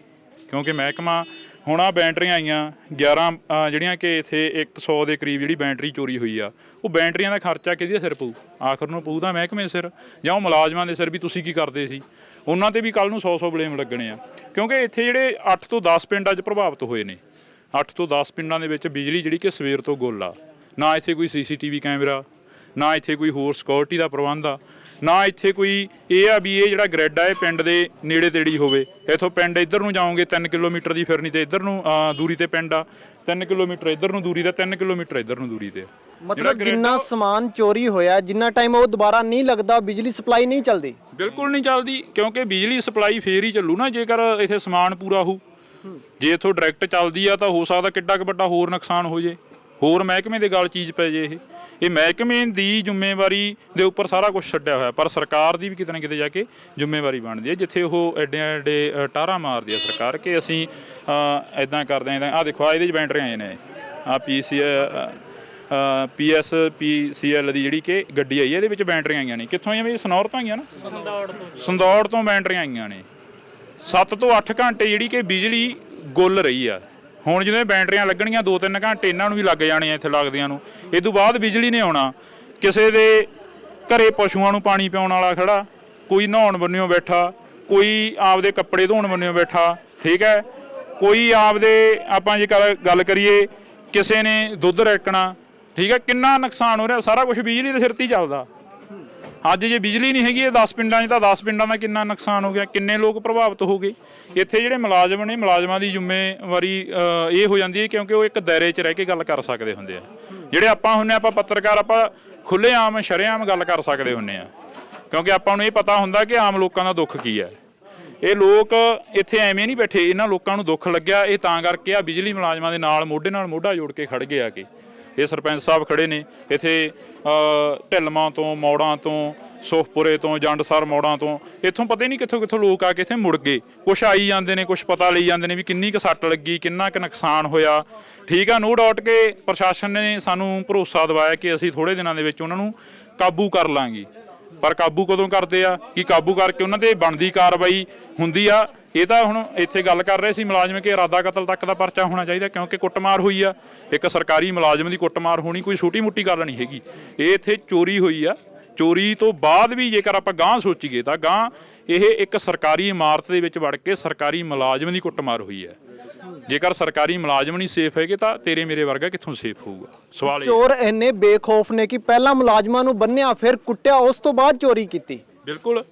ਕਿਉਂਕਿ ਮਹਿਕਮਾ ਹੁਣ ਆ ਬੈਟਰੀਆਂ ਆਈਆਂ 11 ਜਿਹੜੀਆਂ ਕਿ ਇੱਥੇ 100 ਦੇ ਕਰੀਬ ਜਿਹੜੀ ਬੈਟਰੀ ਚੋਰੀ ਹੋਈ ਆ, ਉਹ ਬੈਟਰੀਆਂ ਦਾ ਖਰਚਾ ਕਿਹਦੇ ਸਿਰ ਪਊ? ਆਖਰ ਨੂੰ ਪਊ ਤਾਂ ਮਹਿਕਮੇ ਸਿਰ। ਜਾਂ ਉਹ ਮੁਲਾਜ਼ਮਾਂ ਦੇ ਸਿਰ ਵੀ ਤੁਸੀਂ ਕੀ ਕਰਦੇ ਸੀ? ਉਹਨਾਂ ਤੇ ਵੀ ਕੱਲ ਨੂੰ 100-100 ਬਲੇਮ ਲੱਗਣੇ ਆ। ਕਿਉਂਕਿ ਇੱਥੇ ਜਿਹੜੇ 8 ਤੋਂ 10 ਪਿੰਡ ਅੱਜ ਪ੍ਰਭਾਵਿਤ ਹੋਏ ਨੇ। 8 ਤੋਂ 10 ਪਿੰਡਾਂ ਦੇ ਵਿੱਚ ਬਿਜਲੀ ਜਿਹੜੀ ਕਿ ਸਵੇਰ ਤੋਂ ਗੁੱਲ ਆ। ਨਾ ਇੱਥੇ ਕੋਈ ਸੀਸੀਟੀਵੀ ਕੈਮਰਾ, ਨਾ ਇੱਥੇ ਕੋਈ ਹੋਰ ਸਿਕਿਉਰਿਟੀ ਦਾ ਪ੍ਰਬੰਧ ਆ। ਨਾ ਇੱਥੇ ਕੋਈ ਇਹ ਆ ਵੀ ਇਹ ਜਿਹੜਾ ਗ੍ਰਿਡ ਆ ਇਹ ਪਿੰਡ ਦੇ ਨੇੜੇ ਤੇੜੀ ਹੋਵੇ। ਇੱਥੋਂ ਪਿੰਡ ਇੱਧਰ ਨੂੰ ਜਾਓਗੇ 3 ਕਿਲੋਮੀਟਰ ਦੀ ਫਿਰਨੀ ਤੇ ਇੱਧਰ ਨੂੰ ਦੂਰੀ ਤੇ ਪਿੰਡ ਆ। 3 ਕਿਲੋਮੀਟਰ ਇੱਧਰ ਨੂੰ ਦੂਰੀ ਤੇ 3 ਕਿਲੋਮੀਟਰ ਇੱਧਰ ਨੂੰ ਦੂਰੀ ਤੇ। ਆ। ਜਿਹੜਾ ਮਤਲਬ grid ਜਿੰਨਾ ਸਮਾਨ ਚੋਰੀ ਹੋਇਆ ਜਿੰਨਾ ਟਾਈਮ ਉਹ ਦੁਬਾਰਾ ਨਹੀਂ ਲੱਗਦਾ ਬਿਜਲੀ ਸਪਲਾਈ ਨਹੀਂ ਚੱਲਦੀ। ਬਿਲਕੁਲ ਨਹੀਂ ਚੱਲਦੀ ਕਿਉਂਕਿ ਬਿਜਲੀ ਸਪਲਾਈ ਫੇਰ ਹੀ ਚੱਲੂ ਨਾ ਜੇਕਰ ਇੱਥੇ ਸਮਾਨ ਪੂਰਾ ਹੋਊ। ਜੇ ਇਥੋਂ ਡਾਇਰੈਕਟ ਚੱਲਦੀ ਆ ਤਾਂ ਹੋ ਸਕਦਾ ਕਿੱਡਾ ਕੁ ਵੱਡਾ ਹੋਰ ਨੁਕਸਾਨ ਹੋ ਜੇ। ਹੋਰ ਮਹਿਕਮੇ ਦੇ ਗੱਲ ਚੀਜ਼ ਪੈ ਜੇ ਇਹ। ਇਹ ਮਹਿਕਮੇ ਦੀ ਜ਼ਿੰਮੇਵਾਰੀ ਦੇ ਉੱਪਰ ਸਾਰਾ ਕੁਝ ਛੱਡਿਆ ਹੋਇਆ ਪਰ ਸਰਕਾਰ ਦੀ ਵੀ ਕਿਤੇ ਨਾ ਕਿਤੇ ਜਾ ਕੇ ਜ਼ਿੰਮੇਵਾਰੀ ਬਣਦੀ ਹੈ ਜਿੱਥੇ ਉਹ ਐਡੇ ਐਡੇ ਟਾਰਾ ਮਾਰਦੀ ਹੈ ਸਰਕਾਰ ਕਿ ਅਸੀਂ ਐਦਾਂ ਕਰਦੇ ਆਂ ਆ ਦੇਖੋ ਆ ਇਹਦੇ ਚ ਬੈਟਰੀਆਂ ਆਏ ਨੇ ਆ ਪੀਸੀ ਪੀਐਸ ਪੀਸੀਐਲ ਦੀ ਜਿਹੜੀ ਕਿ ਗੱਡੀ ਆਈ ਹੈ ਇਹਦੇ ਵਿੱਚ ਬੈਟਰੀਆਂ ਆਈਆਂ ਨੇ ਕਿੱਥੋਂ ਆਈਆਂ ਵੀ? ਸਨੌਰ ਤੋਂ ਆਈਆਂ ਨਾ? ਸੰਦੌੜ ਤੋਂ। ਸੰਦੌੜ ਤੋਂ ਬੈਟਰੀਆਂ ਆਈਆਂ ਨੇ 7 ਤੋਂ 8 ਘੰਟੇ ਜਿਹੜੀ ਕਿ ਬਿਜਲੀ ਗੁੱਲ ਰਹੀ ਆ। ਹੁਣ ਜਦੋਂ ਇਹ ਬੈਟਰੀਆਂ ਲੱਗਣਗੀਆਂ 2-3 ਘੰਟੇ ਇਹਨਾਂ ਨੂੰ ਵੀ ਲੱਗ ਜਾਣੇ ਆ ਇੱਥੇ ਲੱਗਦਿਆਂ ਨੂੰ। ਇਹ ਤੋਂ ਬਾਅਦ ਬਿਜਲੀ ਨੇ ਆਉਣਾ। ਕਿਸੇ ਦੇ ਘਰੇ ਪਸ਼ੂਆਂ ਨੂੰ ਪਾਣੀ ਪਿਆਉਣ ਵਾਲਾ ਖੜਾ, ਕੋਈ ਨਹਾਉਣ ਬੰਨਿਓ ਬੈਠਾ, ਕੋਈ ਆਪਦੇ ਕੱਪੜੇ ਧੋਣ ਬੰਨਿਓ ਬੈਠਾ, ਠੀਕ ਹੈ? ਕੋਈ ਆਪਦੇ, ਆਪਾਂ ਜੇ ਗੱਲ- ਗੱਲ ਕਰੀਏ, ਕਿਸੇ ਨੇ ਦੁੱਧ ਰੈਕਣਾ, ਠੀਕ ਹੈ? ਕਿੰਨਾ ਨੁਕਸਾਨ ਹੋ ਰਿਹਾ? ਸਾਰਾ ਕੁਝ ਬਿਜਲੀ ਦੇ ਸਿਰ ਤੇ ਹੀ ਚੱਲਦਾ। ਅੱਜ ਜੇ ਬਿਜਲੀ ਨਹੀਂ ਹੈਗੀ, ਇਹ 10 ਪਿੰਡਾਂ 'ਚ ਤਾਂ 10 ਪਿੰਡਾਂ ਦਾ ਕਿੰਨਾ ਨੁਕਸਾਨ ਹੋ ਗਿਆ, ਕਿੰਨੇ ਲੋਕ ਪ੍ਰਭਾਵਿਤ ਹੋ ਗਏ। ਇੱਥੇ ਜਿਹੜੇ ਮੁਲਾਜ਼ਮ ਨੇ, ਮੁਲਾਜ਼ਮਾਂ ਦੀ ਜ਼ਿੰਮੇਵਾਰੀ ਇਹ ਹੋ ਜਾਂਦੀ ਹੈ ਕਿਉਂਕਿ ਉਹ ਇੱਕ ਦਾਇਰੇ 'ਚ ਰਹਿ ਕੇ ਗੱਲ ਕਰ ਸਕਦੇ ਹੁੰਦੇ ਆ। ਜਿਹੜੇ ਆਪਾਂ ਹੁੰਨੇ ਆਪਾਂ ਪੱਤਰਕਾਰ, ਆਪਾਂ ਖੁੱਲ੍ਹੇਆਮ, ਸ਼ਰੇਆਮ ਗੱਲ ਕਰ ਸਕਦੇ ਹੁੰਨੇ ਆ। ਕਿਉਂਕਿ ਆਪਾਂ ਨੂੰ ਇਹ ਪਤਾ ਹੁੰਦਾ ਕਿ ਆਮ ਲੋਕਾਂ ਦਾ ਦੁੱਖ ਕੀ ਹੈ। ਇਹ ਲੋਕ ਇੱਥੇ ਐਵੇਂ ਨਹੀਂ ਬੈਠੇ, ਇਹਨਾਂ ਲੋਕਾਂ ਨੂੰ ਦੁੱਖ ਲੱਗਿਆ, ਇਹ ਤਾਂ ਕਰਕੇ ਆ ਬਿਜਲੀ ਮੁਲਾਜ਼ਮਾਂ ਦੇ ਨਾਲ ਮੋਢੇ ਨਾਲ ਮੋਢਾ ਜੋੜ ਕੇ ਖੜ ਗਏ ਆ ਕੇ। ਇਹ ਸਰਪੰਚ ਸਾਹਿਬ ਖੜੇ ਨੇ, ਇੱਥੇ ਅ, ਢਿੱਲਵਾਂ ਤੋਂ ਮੌੜਾਂ ਤੋਂ ਸੁਖਪੁਰੇ ਤੋਂ ਜੰਡਸਰ ਮੋੜਾਂ ਤੋਂ। ਇੱਥੋਂ ਪਤਾ ਹੀ ਨਹੀਂ ਕਿੱਥੋਂ ਕਿੱਥੋਂ ਲੋਕ ਆ ਕੇ ਇੱਥੇ ਮੁੜ ਗਏ। ਕੁਛ ਆਈ ਜਾਂਦੇ ਨੇ ਕੁਛ ਪਤਾ ਲਈ ਜਾਂਦੇ ਨੇ ਵੀ ਕਿੰਨੀ ਕੁ ਸੱਟ ਲੱਗੀ ਕਿੰਨਾ ਕੁ ਨੁਕਸਾਨ ਹੋਇਆ। ਠੀਕ ਆ ਨੋ ਡਾਊਟ ਕਿ ਪ੍ਰਸ਼ਾਸਨ ਨੇ ਸਾਨੂੰ ਭਰੋਸਾ ਦਿਵਾਇਆ ਕਿ ਅਸੀਂ ਥੋੜੇ ਦਿਨਾਂ ਦੇ ਵਿੱਚ ਉਹਨਾਂ ਨੂੰ ਕਾਬੂ ਕਰ ਲਾਂਗੇ। ਪਰ ਕਾਬੂ ਕਦੋਂ ਕਰਦੇ ਆ? ਕਿ ਕਾਬੂ ਕਰਕੇ ਉਹਨਾਂ ਤੇ ਬਣਦੀ ਕਾਰਵਾਈ ਹੁੰਦੀ ਆ? ਇਹ ਤਾਂ ਹੁਣ ਇੱਥੇ ਗੱਲ ਕਰ ਰਹੇ ਸੀ ਮੁਲਾਜ਼ਮ ਕਿ ਇਰਾਦਾ ਕਤਲ ਤੱਕ ਦਾ ਪਰਚਾ ਹੋਣਾ ਚਾਹੀਦਾ ਕਿਉਂਕਿ ਕੁੱਟਮਾਰ ਹੋਈ ਆ। ਇੱਕ ਸਰਕਾਰੀ ਮੁਲਾਜ਼ਮ ਦੀ ਕੁੱਟਮਾਰ ਹੋਣੀ ਕੋਈ ਛੋਟੀ ਮੋਟੀ ਗੱਲ ਨਹੀਂ ਹੈਗੀ। ਇਹ ਇੱਥੇ ਚੋਰੀ ਹੋਈ ਆ। ਚੋਰੀ ਤੋਂ ਬਾਅਦ ਵੀ ਜੇਕਰ ਆਪਾਂ ਗਾਂਹ ਸੋਚੀਏ ਤਾਂ ਗਾਂਹ ਇਹ ਇੱਕ ਸਰਕਾਰੀ ਇਮਾਰਤ ਦੇ ਵਿੱਚ ਵੜ ਕੇ ਸਰਕਾਰੀ ਮੁਲਾਜ਼ਮ ਦੀ ਕੁੱਟਮਾਰ ਹੋਈ ਹੈ ਜੇਕਰ ਸਰਕਾਰੀ ਮੁਲਾਜ਼ਮ ਨਹੀਂ ਸੇਫ ਹੈਗੇ ਤਾਂ ਤੇਰੇ ਮੇਰੇ ਵਰਗਾ ਕਿੱਥੋਂ ਸੇਫ ਹੋਊਗਾ? ਸਵਾਲ ਇਹ ਚੋਰ ਇੰਨੇ ਬੇਖੌਫ ਨੇ ਕਿ ਪਹਿਲਾਂ ਮੁਲਾਜ਼ਮਾਂ ਨੂੰ ਬੰਨਿਆ ਫਿਰ ਕੁੱਟਿਆ ਉਸ ਤੋਂ ਬਾਅਦ ਚੋਰੀ ਕੀਤੀ। ਬਿਲਕੁਲ।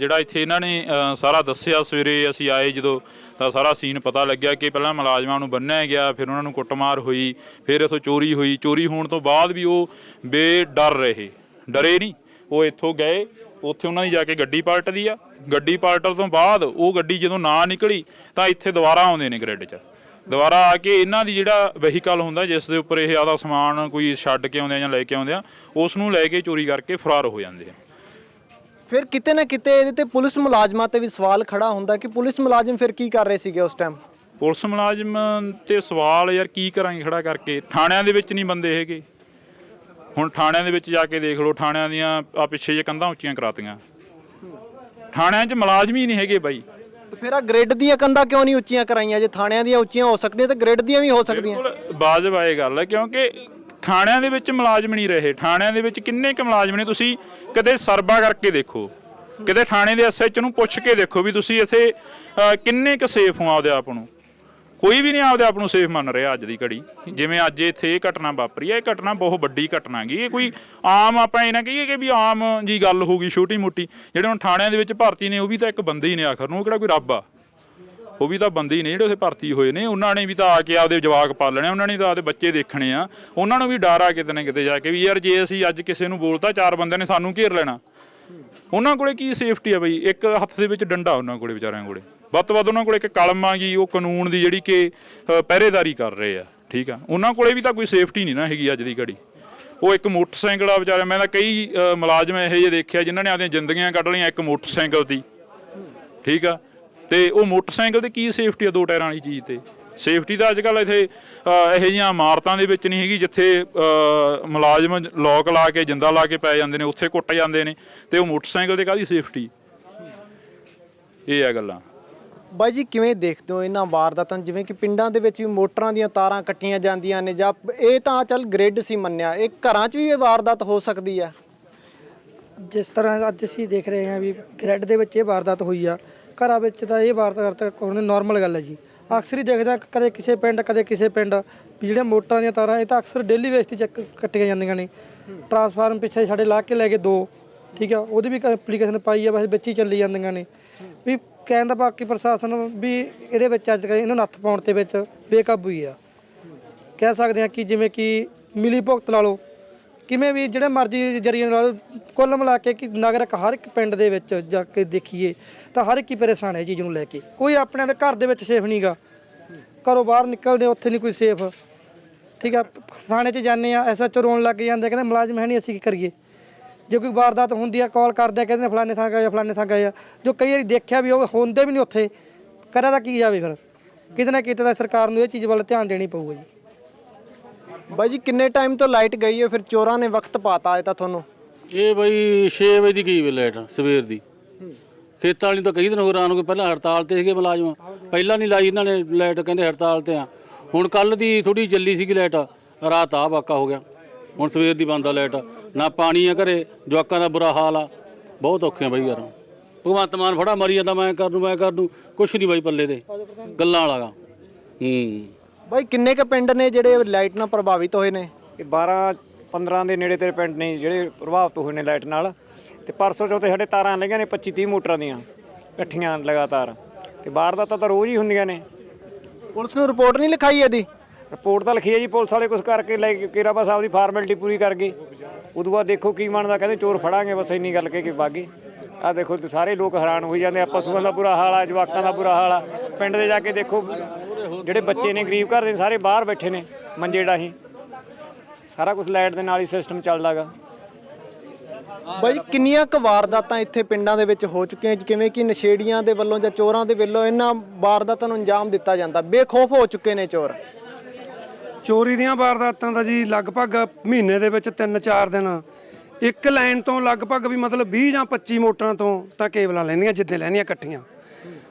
ਜਿਹੜਾ ਇੱਥੇ ਇਹਨਾਂ ਨੇ ਸਾਰਾ ਦੱਸਿਆ ਸਵੇਰੇ ਅਸੀਂ ਆਏ ਜਦੋਂ, ਤਾਂ ਸਾਰਾ ਸੀਨ ਪਤਾ ਲੱਗਿਆ ਕਿ ਪਹਿਲਾਂ ਮੁਲਾਜ਼ਮਾਂ ਨੂੰ ਬੰਨਿਆ ਗਿਆ, ਫਿਰ ਉਹਨਾਂ ਨੂੰ ਕੁੱਟਮਾਰ ਹੋਈ, ਫਿਰ ਇਥੋਂ ਚੋਰੀ ਹੋਈ। ਚੋਰੀ ਹੋਣ ਤੋਂ ਬਾਅਦ ਵੀ ਉਹ ਬੇਡਰ ਰਹੇ। ਡਰੇ ਨਹੀਂ। ਉਹ ਇੱਥੋਂ ਗਏ, ਉੱਥੇ ਉਹਨਾਂ ਦੀ ਜਾ ਕੇ ਗੱਡੀ ਪਾਲਟਦੀ ਆ। ਗੱਡੀ ਪਾਲਟਣ ਤੋਂ ਬਾਅਦ ਉਹ ਗੱਡੀ ਜਦੋਂ ਨਾ ਨਿਕਲੀ, ਤਾਂ ਇੱਥੇ ਦੁਬਾਰਾ ਆਉਂਦੇ ਨੇ ਗ੍ਰਿਡ 'ਚ। ਦੁਬਾਰਾ ਆ ਕੇ ਇਹਨਾਂ ਦੀ ਜਿਹੜਾ ਵਹੀਕਲ ਹੁੰਦਾ, ਜਿਸ ਦੇ ਉੱਪਰ ਇਹ ਆਦਾ ਸਮਾਨ ਕੋਈ ਛੱਡ ਕੇ ਆਉਂਦੇ ਆ ਜਾਂ ਲੈ ਕੇ ਆਉਂਦੇ ਆ, ਉਸ ਨੂੰ ਲੈ ਕੇ ਚੋਰੀ ਕਰਕੇ ਫਰਾਰ ਹੋ ਜਾਂਦੇ ਆ। ਫਿਰ ਕਿਤੇ ਨਾ ਕਿਤੇ ਇਹਦੇ ਤੇ ਪੁਲਿਸ ਮੁਲਾਜ਼ਮਾਂ ਤੇ ਵੀ ਸਵਾਲ ਖੜਾ ਹੁੰਦਾ ਕਿ ਪੁਲਿਸ ਮੁਲਾਜ਼ਮ ਫਿਰ ਕੀ ਕਰ ਰਹੇ ਸੀਗੇ ਉਸ ਟਾਈਮ ਪੁਲਿਸ ਮੁਲਾਜ਼ਮ ਤੇ ਸਵਾਲ ਯਾਰ ਕੀ ਕਰਾਂਗੇ ਖੜਾ ਕਰਕੇ। ਥਾਣਿਆਂ ਦੇ ਵਿੱਚ ਨਹੀਂ ਬੰਦੇ ਹੈਗੇ। ਹੁਣ ਥਾਣਿਆਂ ਦੇ ਵਿੱਚ ਜਾ ਕੇ ਦੇਖ ਲਓ ਥਾਣਿਆਂ ਦੀਆਂ ਆ ਪਿੱਛੇ ਜੇ ਕੰਧਾਂ ਉੱਚੀਆਂ ਕਰਾਤੀਆਂ। ਥਾਣਿਆਂ 'ਚ ਮੁਲਾਜ਼ਮ ਹੀ ਨਹੀਂ ਹੈਗੇ ਬਾਈ। ਤੇ ਫਿਰ ਆ ਗ੍ਰਿਡ ਦੀਆਂ ਕੰਧਾਂ ਕਿਉਂ ਨਹੀਂ ਉੱਚੀਆਂ ਕਰਾਈਆਂ? ਜੇ ਥਾਣਿਆਂ ਦੀਆਂ ਉੱਚੀਆਂ ਹੋ ਸਕਦੀਆਂ ਤਾਂ ਗ੍ਰਿਡ ਦੀਆਂ ਵੀ ਹੋ ਸਕਦੀਆਂ। ਬਿਲਕੁਲ ਬਾਜਬ ਆਏ ਗੱਲ ਹੈ ਕਿਉਂਕਿ ਥਾਣਿਆਂ ਦੇ ਵਿੱਚ ਮੁਲਾਜ਼ਮ ਨਹੀਂ ਰਹੇ। ਥਾਣਿਆਂ ਦੇ ਵਿੱਚ ਕਿੰਨੇ ਕੁ ਮੁਲਾਜ਼ਮ ਨੇ? ਤੁਸੀਂ ਕਦੇ ਸਰਵਾ ਕਰਕੇ ਦੇਖੋ। ਕਿਤੇ ਥਾਣੇ ਦੇ ਐਸਐਚ ਨੂੰ ਪੁੱਛ ਕੇ ਦੇਖੋ ਵੀ ਤੁਸੀਂ ਇੱਥੇ ਕਿੰਨੇ ਕੁ ਸੇਫ ਹੋ ਆਪਦੇ ਆਪ ਨੂੰ। ਕੋਈ ਵੀ ਨਹੀਂ ਆਪਦੇ ਆਪ ਨੂੰ ਸੇਫ ਮੰਨ ਰਿਹਾ ਅੱਜ ਦੀ ਘੜੀ। ਜਿਵੇਂ ਅੱਜ ਇੱਥੇ ਇਹ ਘਟਨਾ ਵਾਪਰੀ ਹੈ ਇਹ ਘਟਨਾ ਬਹੁਤ ਵੱਡੀ ਘਟਨਾ ਗਈ ਇਹ ਕੋਈ ਆਮ ਆਪਾਂ ਇਹ ਨਾ ਕਹੀਏ ਕਿ ਵੀ ਆਮ ਜੀ ਗੱਲ ਹੋ ਗਈ ਛੋਟੀ ਮੋਟੀ ਜਿਹੜੇ ਹੁਣ ਥਾਣਿਆਂ ਦੇ ਵਿੱਚ ਭਰਤੀ ਨੇ, ਉਹ ਵੀ ਤਾਂ ਇੱਕ ਬੰਦੇ ਹੀ ਨੇ ਆਖਰ ਨੂੰ, ਉਹ ਕਿਹੜਾ ਕੋਈ ਰੱਬ ਆ? ਉਹ ਵੀ ਤਾਂ ਬੰਦੇ ਹੀ ਨੇ ਜਿਹੜੇ ਉੱਥੇ ਭਰਤੀ ਹੋਏ ਨੇ। ਉਹਨਾਂ ਨੇ ਵੀ ਤਾਂ ਆ ਕੇ ਆਪਦੇ ਜਵਾਕ ਪਾਲਣੇ ਉਹਨਾਂ ਨੇ ਤਾਂ ਆਪਦੇ ਬੱਚੇ ਦੇਖਣੇ ਆ। ਉਹਨਾਂ ਨੂੰ ਵੀ ਡਰ ਆ ਕਿਤੇ ਨਾ ਕਿਤੇ ਜਾ ਕੇ ਵੀ ਯਾਰ ਜੇ ਅਸੀਂ ਅੱਜ ਕਿਸੇ ਨੂੰ ਬੋਲਤਾ, ਚਾਰ ਬੰਦਿਆਂ ਨੇ ਸਾਨੂੰ ਘੇਰ ਲੈਣਾ। ਉਹਨਾਂ ਕੋਲੇ ਕੀ ਸੇਫਟੀ ਆ ਬਈ? ਇੱਕ ਹੱਥ ਦੇ ਵਿੱਚ ਡੰਡਾ ਉਹਨਾਂ ਕੋਲੇ ਵਿਚਾਰਿਆਂ ਕੋਲੇ। ਵੱਧ ਤੋਂ ਵੱਧ ਉਹਨਾਂ ਕੋਲੇ ਇੱਕ ਕਲਮ ਆ ਗਈ, ਉਹ ਕਾਨੂੰਨ ਦੀ ਜਿਹੜੀ ਕਿ ਪਹਿਰੇਦਾਰੀ ਕਰ ਰਹੇ ਆ। ਠੀਕ ਆ? ਉਹਨਾਂ ਕੋਲੇ ਵੀ ਤਾਂ ਕੋਈ ਸੇਫਟੀ ਨਹੀਂ ਨਾ ਹੈਗੀ ਅੱਜ ਦੀ ਘੜੀ। ਉਹ ਇੱਕ ਮੋਟਰਸਾਈਕਲ ਆ ਵਿਚਾਰਾ ਮੈਂ ਤਾਂ ਕਈ ਮੁਲਾਜ਼ਮ ਇਹੋ ਜਿਹੇ ਦੇਖਿਆ ਜਿਨ੍ਹਾਂ ਨੇ ਆਪਦੀਆਂ ਜ਼ਿੰਦਗੀਆਂ ਕੱਢ ਲਈਆਂ ਇੱਕ ਮੋਟਰਸਾਈਕਲ ਦੀ। ਠੀਕ ਆ? ਤੇ ਉਹ ਮੋਟਰਸਾਈਕਲ ਤੇ ਕੀ ਸੇਫਟੀ ਆ ਦੋ ਟਾਇਰਾਂ ਵਾਲੀ ਚੀਜ਼ ਤੇ? ਸੇਫਟੀ ਤਾਂ ਅੱਜ ਕੱਲ ਇੱਥੇ ਇਹੋ ਜਿਹੀਆਂ ਇਮਾਰਤਾਂ ਦੇ ਵਿੱਚ ਨਹੀਂ ਹੈਗੀ ਜਿੱਥੇ ਮੁਲਾਜ਼ਮ ਲੋਕ ਲਾ ਕੇ ਜਿੰਦਾ ਲਾ ਕੇ ਪੈ ਜਾਂਦੇ ਨੇ ਉੱਥੇ ਕੁੱਟ ਜਾਂਦੇ ਨੇ ਤੇ ਉਹ ਮੋਟਰਸਾਈਕਲ ਤੇ ਕਾਹਦੀ ਸੇਫਟੀ ਇਹ ਆ ਗੱਲਾਂ। ਬਾਈ ਜੀ ਕਿਵੇਂ ਦੇਖਦੇ ਹੋ ਇਹਨਾਂ ਵਾਰਦਾਤਾਂ? ਜਿਵੇਂ ਕਿ ਪਿੰਡਾਂ ਦੇ ਵਿੱਚ ਵੀ ਮੋਟਰਾਂ ਦੀਆਂ ਤਾਰਾਂ ਕੱਟੀਆਂ ਜਾਂਦੀਆਂ ਨੇ ਜਾਂ ਇਹ ਤਾਂ ਚੱਲ ਗ੍ਰਿਡ ਸੀ ਮੰਨਿਆ ਇਹ ਘਰਾਂ 'ਚ ਵੀ ਇਹ ਵਾਰਦਾਤ ਹੋ ਸਕਦੀ ਆ? ਜਿਸ ਤਰ੍ਹਾਂ ਅੱਜ ਅਸੀਂ ਦੇਖ ਰਹੇ ਹਾਂ ਵੀ ਗ੍ਰੈਡ ਦੇ ਵਿੱਚ ਇਹ ਵਾਰਦਾਤ ਹੋਈ ਆ ਘਰਾਂ ਵਿੱਚ ਤਾਂ ਇਹ ਵਾਰਦਾਤ ਹੋਣੀ ਨਾਰਮਲ ਗੱਲ ਹੈ ਜੀ। ਅਕਸਰ ਹੀ ਦੇਖਦਾ ਕਦੇ ਕਿਸੇ ਪਿੰਡ, ਕਦੇ ਕਿਸੇ ਪਿੰਡ, ਵੀ ਜਿਹੜੀਆਂ ਮੋਟਰਾਂ ਦੀਆਂ ਤਾਰਾਂ, ਇਹ ਤਾਂ ਅਕਸਰ ਡੇਲੀ ਵੇਸ ਤੇ ਚੱਕ ਕੱਟੀਆਂ ਜਾਂਦੀਆਂ ਨੇ। ਟਰਾਂਸਫਾਰਮ ਪਿੱਛੇ ਸਾਡੇ ਲਾ ਕੇ ਲੈ ਗਏ ਦੋ, ਠੀਕ ਆ ਉਹਦੀ ਵੀ ਐਪਲੀਕੇਸ਼ਨ ਪਾਈ ਆ ਬਸ ਵਿੱਚ ਹੀ ਚੱਲੀ ਜਾਂਦੀਆਂ ਨੇ। ਵੀ ਕਹਿਣ ਦਾ ਬਾਕੀ ਪ੍ਰਸ਼ਾਸਨ ਵੀ ਇਹਦੇ ਵਿੱਚ ਅੱਜ ਕੱਲ੍ਹ ਇਹਨਾਂ ਨੂੰ ਨੱਥ ਪਾਉਣ ਦੇ ਵਿੱਚ ਬੇਕਾਬੂ ਹੀ ਆ। ਕਹਿ ਸਕਦੇ ਆ ਕਿ ਜਿਵੇਂ ਕਿ ਮਿਲੀ ਭੁਗਤ ਲਾ ਲਓ ਕਿਵੇਂ ਵੀ ਜਿਹੜੇ ਮਰਜ਼ੀ ਜਰੀਏ ਨਾਲ ਕੁੱਲ ਮਿਲਾ ਕੇ ਕਿ ਨਗਰਕ ਹਰ ਇੱਕ ਪਿੰਡ ਦੇ ਵਿੱਚ ਜਾ ਕੇ ਦੇਖੀਏ ਤਾਂ ਹਰ ਇੱਕ ਹੀ ਪਰੇਸ਼ਾਨ ਹੈ ਇਹ ਚੀਜ਼ ਨੂੰ ਲੈ ਕੇ। ਕੋਈ ਆਪਣੇ ਦੇ ਘਰ ਦੇ ਵਿੱਚ ਸੇਫ ਨਹੀਂਗਾ ਘਰੋਂ ਬਾਹਰ ਨਿਕਲਦੇ ਉੱਥੇ ਨਹੀਂ ਕੋਈ ਸੇਫ ਠੀਕ ਆ ਥਾਣੇ 'ਚ ਜਾਂਦੇ ਆ ਐਸਐਚਓ ਰੋਣ ਲੱਗ ਜਾਂਦੇ ਕਹਿੰਦੇ ਮੁਲਾਜ਼ਮ ਹੈ ਨਹੀਂ ਅਸੀਂ ਕੀ ਕਰੀਏ? ਜੇ ਕੋਈ ਵਾਰਦਾਤ ਹੁੰਦੀ ਆ ਕਾਲ ਕਰਦੇ ਆ ਕਹਿੰਦੇ ਫਲਾਣੇ ਥਾਂ ਗਏ ਆ, ਫਲਾਣੇ ਥਾਂ ਗਏ ਆ। ਜੋ ਕਈ ਵਾਰੀ ਦੇਖਿਆ ਵੀ ਉਹ ਹੁੰਦੇ ਵੀ ਨਹੀਂ ਉੱਥੇ ਕਰਿਆ ਤਾਂ ਕੀ ਜਾਵੇ ਫਿਰ? ਕਿਤੇ ਨਾ ਕਿਤੇ ਤਾਂ ਸਰਕਾਰ ਨੂੰ ਇਹ ਚੀਜ਼ ਵੱਲ ਧਿਆਨ ਦੇਣੀ ਪਊਗਾ ਜੀ। ਬਾਈ ਜੀ, ਕਿੰਨੇ ਟਾਈਮ ਤੋਂ ਲਾਈਟ ਗਈ ਹੈ? ਫਿਰ ਚੋਰਾਂ ਨੇ ਵਕਤ ਪਾਤਾ ਹੈ ਤਾਂ ਤੁਹਾਨੂੰ। ਇਹ ਬਈ 6 ਵਜੇ ਦੀ ਗਈ ਵੇ ਲਾਈਟ, ਸਵੇਰ ਦੀ। ਖੇਤਾਂ ਵਾਲੀ ਤਾਂ ਕਈ ਦਿਨ ਹੋ ਰਾਨ ਕੋਈ ਪਹਿਲਾਂ ਹੜਤਾਲ ਤੇ ਸੀਗੇ ਮੁਲਾਜ਼ਮ। ਪਹਿਲਾਂ ਨਹੀਂ ਲਾਈ ਇਹਨਾਂ ਨੇ ਲਾਈਟ, ਕਹਿੰਦੇ ਹੜਤਾਲ ਤੇ ਆ। ਹੁਣ ਕੱਲ ਦੀ ਥੋੜੀ ਚੱਲੀ ਸੀਗੀ ਲਾਈਟ, ਰਾਤ ਆ ਵਾਕਾ ਹੋ ਗਿਆ। ਹੁਣ ਸਵੇਰ ਦੀ ਬੰਦ ਆ ਲਾਈਟ। ਨਾ ਪਾਣੀ ਆ ਘਰੇ, ਜਵਾਕਾਂ ਦਾ ਬੁਰਾ ਹਾਲ ਆ। ਬਹੁਤ ਔਖੇ ਆ ਬਈ ਯਾਰ। ਭਗਵੰਤ ਮਾਨ ਫੜਾ ਮਰੀ ਜਾਂਦਾ, ਮੈਂ ਕਰ ਦੂੰ, ਮੈਂ ਕਰ ਦੂੰ। ਕੁਛ ਨਹੀਂ ਬਾਈ ਪੱਲੇ ਦੇ ਗੱਲਾਂ ਵਾਲਾ ਗਾ। ਹੂੰ। ਬਾਈ ਕਿੰਨੇ ਕ ਪਿੰਡ ਨੇ ਜਿਹੜੇ ਲਾਈਟ ਨਾਲ ਪ੍ਰਭਾਵਿਤ ਹੋਏ ਨੇ? ਇਹ 12 15 ਦੇ ਨੇੜੇ ਤੇਰੇ ਪਿੰਡ ਨੇ ਜਿਹੜੇ ਪ੍ਰਭਾਵਿਤ ਹੋਏ ਨੇ ਲਾਈਟ ਨਾਲ। ਤੇ ਪਰਸੋਂ ਚੌਥੇ ਸਾਡੇ ਤਾਰਾਂ ਲੱਗੀਆਂ ਨੇ 25 30 ਮੋਟਰਾਂ ਦੀਆਂ ਇਕੱਠੀਆਂ ਲਗਾਤਾਰ। ਤੇ ਵਾਰਦਾਤਾਂ ਤਾਂ ਰੋਜ਼ ਹੀ ਹੁੰਦੀਆਂ ਨੇ। ਪੁਲਿਸ ਨੂੰ ਰਿਪੋਰਟ ਨਹੀਂ ਲਿਖਾਈ ਇਹਦੀ? ਰਿਪੋਰਟ ਤਾਂ ਲਿਖੀ ਹੈ ਜੀ ਪੁਲਿਸ ਵਾਲੇ ਕੁਝ ਕਰਕੇ ਲੈ ਕੇ ਕੇਰਾਬਾ ਸਾਹਿਬ ਦੀ ਫਾਰਮੈਲਿਟੀ ਪੂਰੀ ਕਰ ਗਏ। ਉਦੋਂ ਬਾਅਦ ਦੇਖੋ ਕੀ ਬਣਦਾ ਕਹਿੰਦੇ ਚੋਰ ਫੜਾਂਗੇ ਬਸ ਇੰਨੀ ਗੱਲ ਕਹਿ ਕੇ ਬਾਗੇ ਆ ਦੇਖੋ ਤੇ ਸਾਰੇ ਲੋਕ ਹੈਰਾਨ ਹੋਈ ਜਾਂਦੇ ਆ ਪਸ਼ੂਆਂ ਦਾ ਬੁਰਾ ਹਾਲ ਆ ਜਵਾਕਾਂ ਦਾ ਬੁਰਾ ਹਾਲ ਆ। ਪਿੰਡ ਦੇ ਜਾ ਕੇ ਦੇਖੋ ਜਿਹੜੇ ਬੱਚੇ ਨੇ ਗਰੀਬ ਘਰ ਦੇ ਸਾਰੇ ਬਾਹਰ ਬੈਠੇ ਨੇ ਮੰਜੇ ਡਾਹੀ। ਸਾਰਾ ਕੁਝ ਲਾਈਟ ਦੇ ਨਾਲ ਹੀ ਸਿਸਟਮ ਚੱਲਦਾਗਾ। ਬਾਈ ਕਿੰਨੀਆਂ ਕੁ ਵਾਰਦਾਤਾਂ ਇੱਥੇ ਪਿੰਡਾਂ ਦੇ ਵਿੱਚ ਹੋ ਚੁੱਕੀਆਂ? ਜਿਵੇਂ ਕਿ ਨਸ਼ੇੜੀਆਂ ਦੇ ਵੱਲੋਂ ਜਾਂ ਚੋਰਾਂ ਦੇ ਵੱਲੋਂ ਇਹਨਾਂ ਵਾਰਦਾਤਾਂ ਨੂੰ ਅੰਜਾਮ ਦਿੱਤਾ ਜਾਂਦਾ। ਬੇਖੌਫ ਹੋ ਚੁੱਕੇ ਨੇ ਚੋਰ। ਚੋਰੀ ਦੀਆਂ ਵਾਰਦਾਤਾਂ ਦਾ ਜੀ ਲਗਭਗ ਮਹੀਨੇ ਦੇ ਵਿੱਚ 3-4 ਦਿਨ। ਇੱਕ ਲਾਈਨ ਤੋਂ ਲਗਭਗ ਵੀ ਮਤਲਬ 20 ਜਾਂ 25 ਮੋਟਰਾਂ ਤੋਂ ਤਾਂ ਕੇਬਲਾਂ ਲੈਂਦੀਆਂ ਜਿੱਦੇ ਲੈਂਦੀਆਂ ਇਕੱਠੀਆਂ।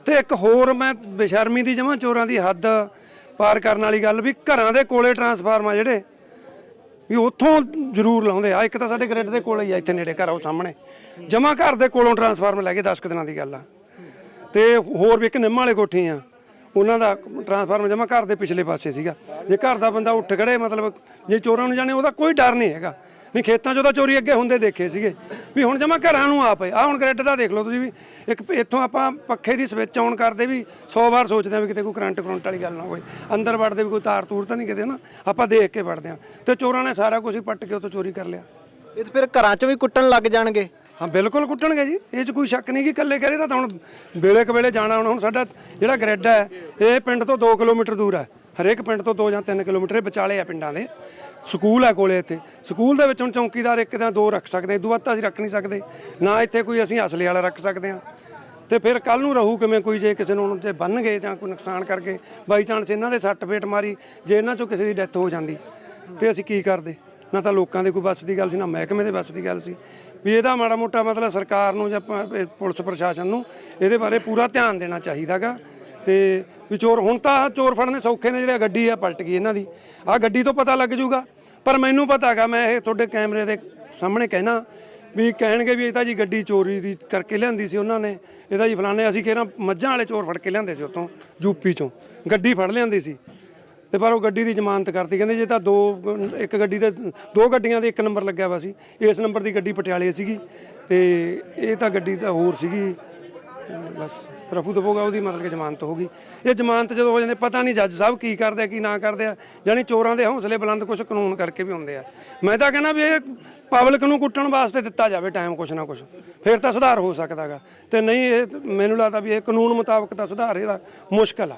ਤੇ ਇੱਕ ਹੋਰ ਮੈਂ ਬੇਸ਼ਰਮੀ ਦੀ ਜਮਾਂ ਚੋਰਾਂ ਦੀ ਹੱਦ ਪਾਰ ਕਰਨ ਵਾਲੀ ਗੱਲ ਵੀ ਘਰਾਂ ਦੇ ਕੋਲੇ ਟਰਾਂਸਫਾਰਮਰ ਜਿਹੜੇ ਵੀ ਉੱਥੋਂ ਜ਼ਰੂਰ ਲਾਉਂਦੇ ਆ। ਇੱਕ ਤਾਂ ਸਾਡੇ ਗ੍ਰਿਡ ਦੇ ਕੋਲੇ ਹੀ ਆ, ਇੱਥੇ ਨੇੜੇ ਘਰ ਆ, ਉਹ ਸਾਹਮਣੇ। ਜਮਾ ਘਰ ਦੇ ਕੋਲੋਂ ਟਰਾਂਸਫਾਰਮਰ ਲੈ ਕੇ 10 ਕੁ ਦਿਨਾਂ ਦੀ ਗੱਲ ਆ। ਤੇ ਹੋਰ ਵੀ ਇੱਕ ਨਿੰਮ ਵਾਲੇ ਕੋਠੀ ਆ। ਉਹਨਾਂ ਦਾ ਟਰਾਂਸਫਾਰਮਰ ਜਮਾ ਘਰ ਦੇ ਪਿਛਲੇ ਪਾਸੇ ਸੀਗਾ। ਜੇ ਘਰ ਦਾ ਬੰਦਾ ਉੱਠ ਖੜੇ, ਮਤਲਬ ਜੇ ਚੋਰਾਂ ਨੂੰ ਜਾਣੇ, ਉਹਦਾ ਕੋਈ ਡਰ ਨਹੀਂ ਹੈਗਾ। ਨਹੀਂ ਖੇਤਾਂ 'ਚੋਂ ਤਾਂ ਚੋਰੀ ਅੱਗੇ ਹੁੰਦੇ ਦੇਖੇ ਸੀਗੇ। ਵੀ ਹੁਣ ਜਮਾ ਘਰਾਂ ਨੂੰ ਆ ਪਏ ਆ ਹੁਣ ਗ੍ਰਿਡ ਦਾ ਦੇਖ ਲਓ ਤੁਸੀਂ ਵੀ ਇੱਕ ਇੱਥੋਂ ਆਪਾਂ ਪੱਖੇ ਦੀ ਸਵਿਚ ਆਨ ਕਰਦੇ ਵੀ 100 ਵਾਰ ਸੋਚਦੇ ਆ ਵੀ ਕਿਤੇ ਕੋਈ ਕਰੰਟ ਕਰੰਟ ਵਾਲੀ ਗੱਲ ਨਾ ਹੋਵੇ। ਅੰਦਰ ਵੜਦੇ ਵੀ ਕੋਈ ਤਾਰ ਤੂਰ ਤਾਂ ਨਹੀਂ ਕਿਤੇ ਨਾ ਆਪਾਂ ਦੇਖ ਕੇ ਵੜਦੇ ਆ ਤੇ ਚੋਰਾਂ ਨੇ ਸਾਰਾ ਕੁਝ ਹੀ ਪੱਟ ਕੇ ਉੱਥੋਂ ਚੋਰੀ ਕਰ ਲਿਆ। ਇਹ ਤਾਂ ਫਿਰ ਘਰਾਂ 'ਚ ਵੀ ਕੁੱਟਣ ਲੱਗ ਜਾਣਗੇ। ਹਾਂ ਬਿਲਕੁਲ ਕੁੱਟਣਗੇ ਜੀ। ਇਹ 'ਚ ਕੋਈ ਸ਼ੱਕ ਨਹੀਂ ਕਿ ਇਕੱਲੇ ਕਰੇ ਤਾਂ ਹੁਣ ਵੇਲੇ ਕਵੇਲੇ ਜਾਣਾ ਹੁਣ ਸਾਡਾ ਜਿਹੜਾ ਗ੍ਰਿਡ ਹੈ ਇਹ ਪਿੰਡ ਤੋਂ 2 ਕਿਲੋਮੀਟਰ ਦੂਰ ਹੈ। ਹਰੇਕ ਪਿੰਡ ਤੋਂ 2 ਜਾਂ 3 ਕਿਲੋਮੀਟਰ ਵਿਚਾਲੇ ਆ ਪਿੰਡਾਂ ਦੇ। ਸਕੂਲ ਹੈ ਕੋਲੇ ਇੱਥੇ। ਸਕੂਲ ਦੇ ਵਿੱਚ ਹੁਣ ਚੌਕੀਦਾਰ ਇੱਕ ਜਾਂ ਦੋ ਰੱਖ ਸਕਦੇ ਇਦੋਂ ਵੱਧ ਤਾਂ ਅਸੀਂ ਰੱਖ ਨਹੀਂ ਸਕਦੇ। ਨਾ ਇੱਥੇ ਕੋਈ ਅਸੀਂ ਅਸਲੇ ਵਾਲਾ ਰੱਖ ਸਕਦੇ ਹਾਂ ਤੇ ਫਿਰ ਕੱਲ ਨੂੰ ਰਹੂ ਕਿਵੇਂ ਕੋਈ ਜੇ ਕਿਸੇ ਨੂੰ ਤੇ ਬੰਨ ਗਏ ਜਾਂ ਕੋਈ ਨੁਕਸਾਨ ਕਰਕੇ ਬਾਈ ਚਾਂਸ ਇਹਨਾਂ ਦੇ ਸੱਟ ਫੇਟ ਮਾਰੀ, ਜੇ ਇਹਨਾਂ ਚੋਂ ਕਿਸੇ ਦੀ ਡੈਥ ਹੋ ਜਾਂਦੀ, ਤੇ ਅਸੀਂ ਕੀ ਕਰਦੇ? ਨਾ ਤਾਂ ਲੋਕਾਂ ਦੇ ਕੋਈ ਬੱਸ ਦੀ ਗੱਲ ਸੀ, ਨਾ ਮਹਿਕਮੇ ਦੇ ਬੱਸ ਦੀ ਗੱਲ ਸੀ। ਵੀ ਇਹਦਾ ਮਾੜਾ ਮੋਟਾ ਮਤਲਬ ਸਰਕਾਰ ਨੂੰ ਜਾਂ ਪੁਲਿਸ ਪ੍ਰਸ਼ਾਸਨ ਨੂੰ ਇਹਦੇ ਬਾਰੇ ਪੂਰਾ ਧਿਆਨ ਦੇਣਾ ਚਾਹੀਦਾਗਾ। ਤੇ ਵੀ ਚੋਰ, ਹੁਣ ਤਾਂ ਆਹ ਚੋਰ ਫੜਨੇ ਸੌਖੇ ਨੇ ਜਿਹੜਾ ਗੱਡੀ ਆ, ਪਲਟ ਗਈ ਇਹਨਾਂ ਦੀ। ਆ ਗੱਡੀ ਤੋਂ ਪਤਾ ਲੱਗ ਜੂਗਾ। ਪਰ ਮੈਨੂੰ ਪਤਾ ਹੈਗਾ ਮੈਂ ਇਹ ਤੁਹਾਡੇ ਕੈਮਰੇ ਦੇ ਸਾਹਮਣੇ ਕਹਿਣਾ ਵੀ ਕਹਿਣਗੇ ਵੀ ਇਹ ਤਾਂ ਜੀ ਗੱਡੀ ਚੋਰੀ ਦੀ ਕਰਕੇ ਲਿਆਂਦੀ ਸੀ ਉਹਨਾਂ ਨੇ। ਇਹ ਤਾਂ ਜੀ ਫਲਾਣੇ, ਅਸੀਂ ਕਿਹੜਾ ਮੱਝਾਂ ਵਾਲੇ ਚੋਰ ਫੜ ਕੇ ਲਿਆਂਦੇ ਸੀ ਉੱਥੋਂ ਯੂਪੀ ਚੋਂ। ਗੱਡੀ ਫੜ ਲਿਆਂਦੀ ਸੀ। ਤੇ ਪਰ ਉਹ ਗੱਡੀ ਦੀ ਜ਼ਮਾਨਤ ਕਰਤੀ। ਕਹਿੰਦੇ ਜੇ ਤਾਂ ਦੋ, ਇੱਕ ਗੱਡੀ ਦੇ ਦੋ ਗੱਡੀਆਂ ਦੇ ਇੱਕ ਨੰਬਰ ਲੱਗਿਆ ਵਾ ਸੀ। ਇਸ ਨੰਬਰ ਦੀ ਗੱਡੀ ਪਟਿਆਲੇ ਸੀਗੀ। ਤੇ ਇਹ ਤਾਂ ਗੱਡੀ ਤਾਂ ਹੋਰ ਸੀਗੀ। ਬਸ ਰਫੂ ਦਬੋਗਾ ਉਹਦੀ ਮਤਲਬ ਕਿ ਜ਼ਮਾਨਤ ਹੋ ਗਈ ਇਹ ਜ਼ਮਾਨਤ ਜਦੋਂ ਹੋ ਜਾਂਦੇ ਪਤਾ ਨਹੀਂ ਜੱਜ ਸਾਹਿਬ ਕੀ ਕਰਦੇ ਆ ਕੀ ਨਾ ਕਰਦੇ ਆ। ਜਾਨੀ ਚੋਰਾਂ ਦੇ ਹੌਸਲੇ ਬੁਲੰਦ ਕੁਝ ਕਾਨੂੰਨ ਕਰਕੇ ਵੀ ਹੁੰਦੇ ਆ। ਮੈਂ ਤਾਂ ਕਹਿੰਦਾ ਵੀ ਇਹ ਪਬਲਿਕ ਨੂੰ ਕੁੱਟਣ ਵਾਸਤੇ ਦਿੱਤਾ ਜਾਵੇ ਟਾਈਮ ਕੁਝ ਨਾ ਕੁਝ ਫਿਰ ਤਾਂ ਸੁਧਾਰ ਹੋ ਸਕਦਾਗਾ। ਤੇ ਨਹੀਂ ਇਹ ਮੈਨੂੰ ਲੱਗਦਾ ਵੀ ਇਹ ਕਾਨੂੰਨ ਮੁਤਾਬਕ ਤਾਂ ਸੁਧਾਰ ਇਹਦਾ ਮੁਸ਼ਕਲ ਆ।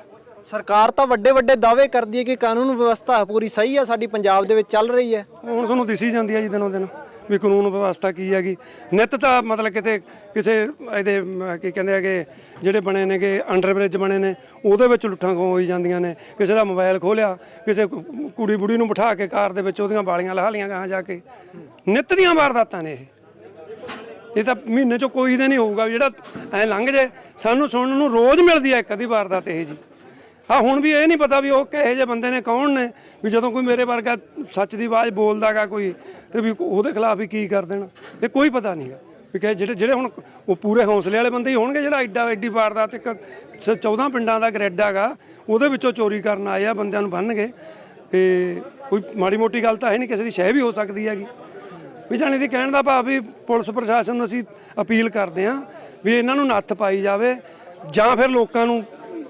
ਸਰਕਾਰ ਤਾਂ ਵੱਡੇ ਵੱਡੇ ਦਾਅਵੇ ਕਰਦੀ ਹੈ ਕਿ ਕਾਨੂੰਨ ਵਿਵਸਥਾ ਪੂਰੀ ਸਹੀ ਹੈ ਸਾਡੀ ਪੰਜਾਬ ਦੇ ਵਿੱਚ ਚੱਲ ਰਹੀ ਹੈ। ਹੁਣ ਤੁਹਾਨੂੰ ਦਿਸੀ ਜਾਂਦੀ ਹੈ ਜੀ ਦਿਨੋਂ ਦਿਨ। ਵੀ ਕਾਨੂੰਨ ਵਿਵਸਥਾ ਕੀ ਹੈਗੀ? ਨਿਤ ਤਾਂ ਮਤਲਬ ਕਿਤੇ ਕਿਸੇ ਇਹਦੇ ਮ, ਕੀ ਕਹਿੰਦੇ ਹੈਗੇ ਜਿਹੜੇ ਬਣੇ ਨੇਗੇ ਅੰਡਰਬ੍ਰਿਜ ਬਣੇ ਨੇ ਉਹਦੇ ਵਿੱਚ ਲੁੱਟਾਂ ਖੋਹ ਹੋਈ ਜਾਂਦੀਆਂ ਨੇ। ਕਿਸੇ ਦਾ ਮੋਬਾਈਲ ਖੋਲਿਆ ਕਿਸੇ ਕੁ- ਕੁੜੀ ਬੁੜੀ ਨੂੰ ਬਿਠਾ ਕੇ ਕਾਰ ਦੇ ਵਿੱਚ ਉਹਦੀਆਂ ਵਾਲੀਆਂ ਲਾਹ ਲੀਆਂ ਗਾਂ ਜਾ ਕੇ। ਨਿਤ ਦੀਆਂ ਵਾਰਦਾਤਾਂ ਨੇ ਇਹ। ਇਹ ਤਾਂ ਮਹੀਨੇ ਚੋਂ ਕੋਈ ਦਿਨ ਨਹੀਂ ਹੋਊਗਾ ਵੀ ਜਿਹੜਾ ਐ ਲੰਘ ਜੇ ਸਾਨੂੰ ਸੁਣਨ ਨੂੰ ਰੋਜ਼ ਮਿਲਦੀ ਹੈ ਇੱਕ ਅੱਧੀ ਵਾਰਦਾਤ ਇਹ ਜੀ। ਹਾਂ, ਹੁਣ ਵੀ ਇਹ ਨਹੀਂ ਪਤਾ ਵੀ ਉਹ ਕਿਹੋ ਜਿਹੇ ਬੰਦੇ ਨੇ, ਕੌਣ ਨੇ, ਵੀ ਜਦੋਂ ਕੋਈ ਮੇਰੇ ਵਰਗਾ ਸੱਚ ਦੀ ਆਵਾਜ਼ ਬੋਲਦਾਗਾ ਕੋਈ, ਤੇ ਵੀ ਉਹਦੇ ਖਿਲਾਫ ਵੀ ਕੀ ਕਰ ਦੇਣ, ਇਹ ਕੋਈ ਪਤਾ ਨਹੀਂਗਾ ਵੀ ਕਿ ਜਿਹੜੇ ਜਿਹੜੇ ਹੁਣ ਉਹ ਪੂਰੇ ਹੌਸਲੇ ਵਾਲੇ ਬੰਦੇ ਹੀ ਹੋਣਗੇ ਜਿਹੜਾ ਐਡਾ, ਐਡੀ ਵਾਰਦਾਤ ਇੱਕ ਸ- 14 ਪਿੰਡਾਂ ਦਾ ਗ੍ਰਿਡ ਹੈਗਾ ਉਹਦੇ ਵਿੱਚੋਂ ਚੋਰੀ ਕਰਨ ਆਏ ਆ, ਬੰਦਿਆਂ ਨੂੰ ਬੰਨ੍ਹ ਕੇ, ਤੇ ਕੋਈ ਮਾੜੀ ਮੋਟੀ ਗੱਲ ਤਾਂ ਹੈ ਨਹੀਂ, ਕਿਸੇ ਦੀ ਸ਼ਹਿ ਵੀ ਹੋ ਸਕਦੀ ਹੈਗੀ। ਵੀ ਜਾਣੀ ਦੀ ਕਹਿਣ ਦਾ ਭਾਵ ਵੀ ਪੁਲਿਸ ਪ੍ਰਸ਼ਾਸਨ ਨੂੰ ਅਸੀਂ ਅਪੀਲ ਕਰਦੇ ਹਾਂ ਵੀ ਇਹਨਾਂ ਨੂੰ ਨੱਥ ਪਾਈ ਜਾਵੇ, ਜਾਂ ਫਿਰ ਲੋਕਾਂ ਨੂੰ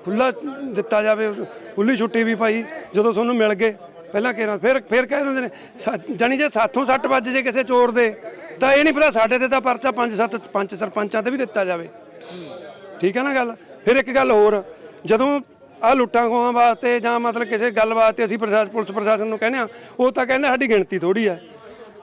ਖੁੱਲਾ ਦਿੱਤਾ ਜਾਵੇ ਖੁੱਲੀ ਛੁੱਟੀ ਵੀ ਭਾਈ, ਜਦੋਂ ਤੁਹਾਨੂੰ ਮਿਲ ਗਏ, ਪਹਿਲਾਂ ਕਿਹਾ ਫਿਰ ਫਿਰ ਕਹਿ ਦਿੰਦੇ ਨੇ, ਸਾ- ਜਾਣੀ ਜੇ ਸਾਥੋਂ ਸੱਟ ਵੱਜ ਜੇ ਕਿਸੇ ਚੋਰ ਦੇ, ਤਾਂ ਇਹ ਨਹੀਂ ਪਤਾ ਸਾਡੇ ਤੇ ਤਾਂ ਪਰਚਾ ਪੰਜ ਸੱਤ, ਪੰਜ ਸਰਪੰਚਾਂ ਤੇ ਵੀ ਦਿੱਤਾ ਜਾਵੇ। ਠੀਕ ਹੈ ਨਾ ਗੱਲ? ਫਿਰ ਇੱਕ ਗੱਲ ਹੋਰ, ਜਦੋਂ ਆ ਲੁੱਟਾਂ ਖੋਹਾਂ ਵਾਸਤੇ ਜਾਂ ਮਤਲਬ ਕਿਸੇ ਗੱਲ ਵਾਸਤੇ ਅਸੀਂ ਪ੍ਰਸ਼ਾਸਨ ਪੁਲਿਸ ਪ੍ਰਸ਼ਾਸਨ ਨੂੰ ਕਹਿੰਦੇ ਆ ਉਹ ਤਾਂ ਕਹਿੰਦੇ ਸਾਡੀ ਗਿਣਤੀ ਥੋੜੀ ਹੈ।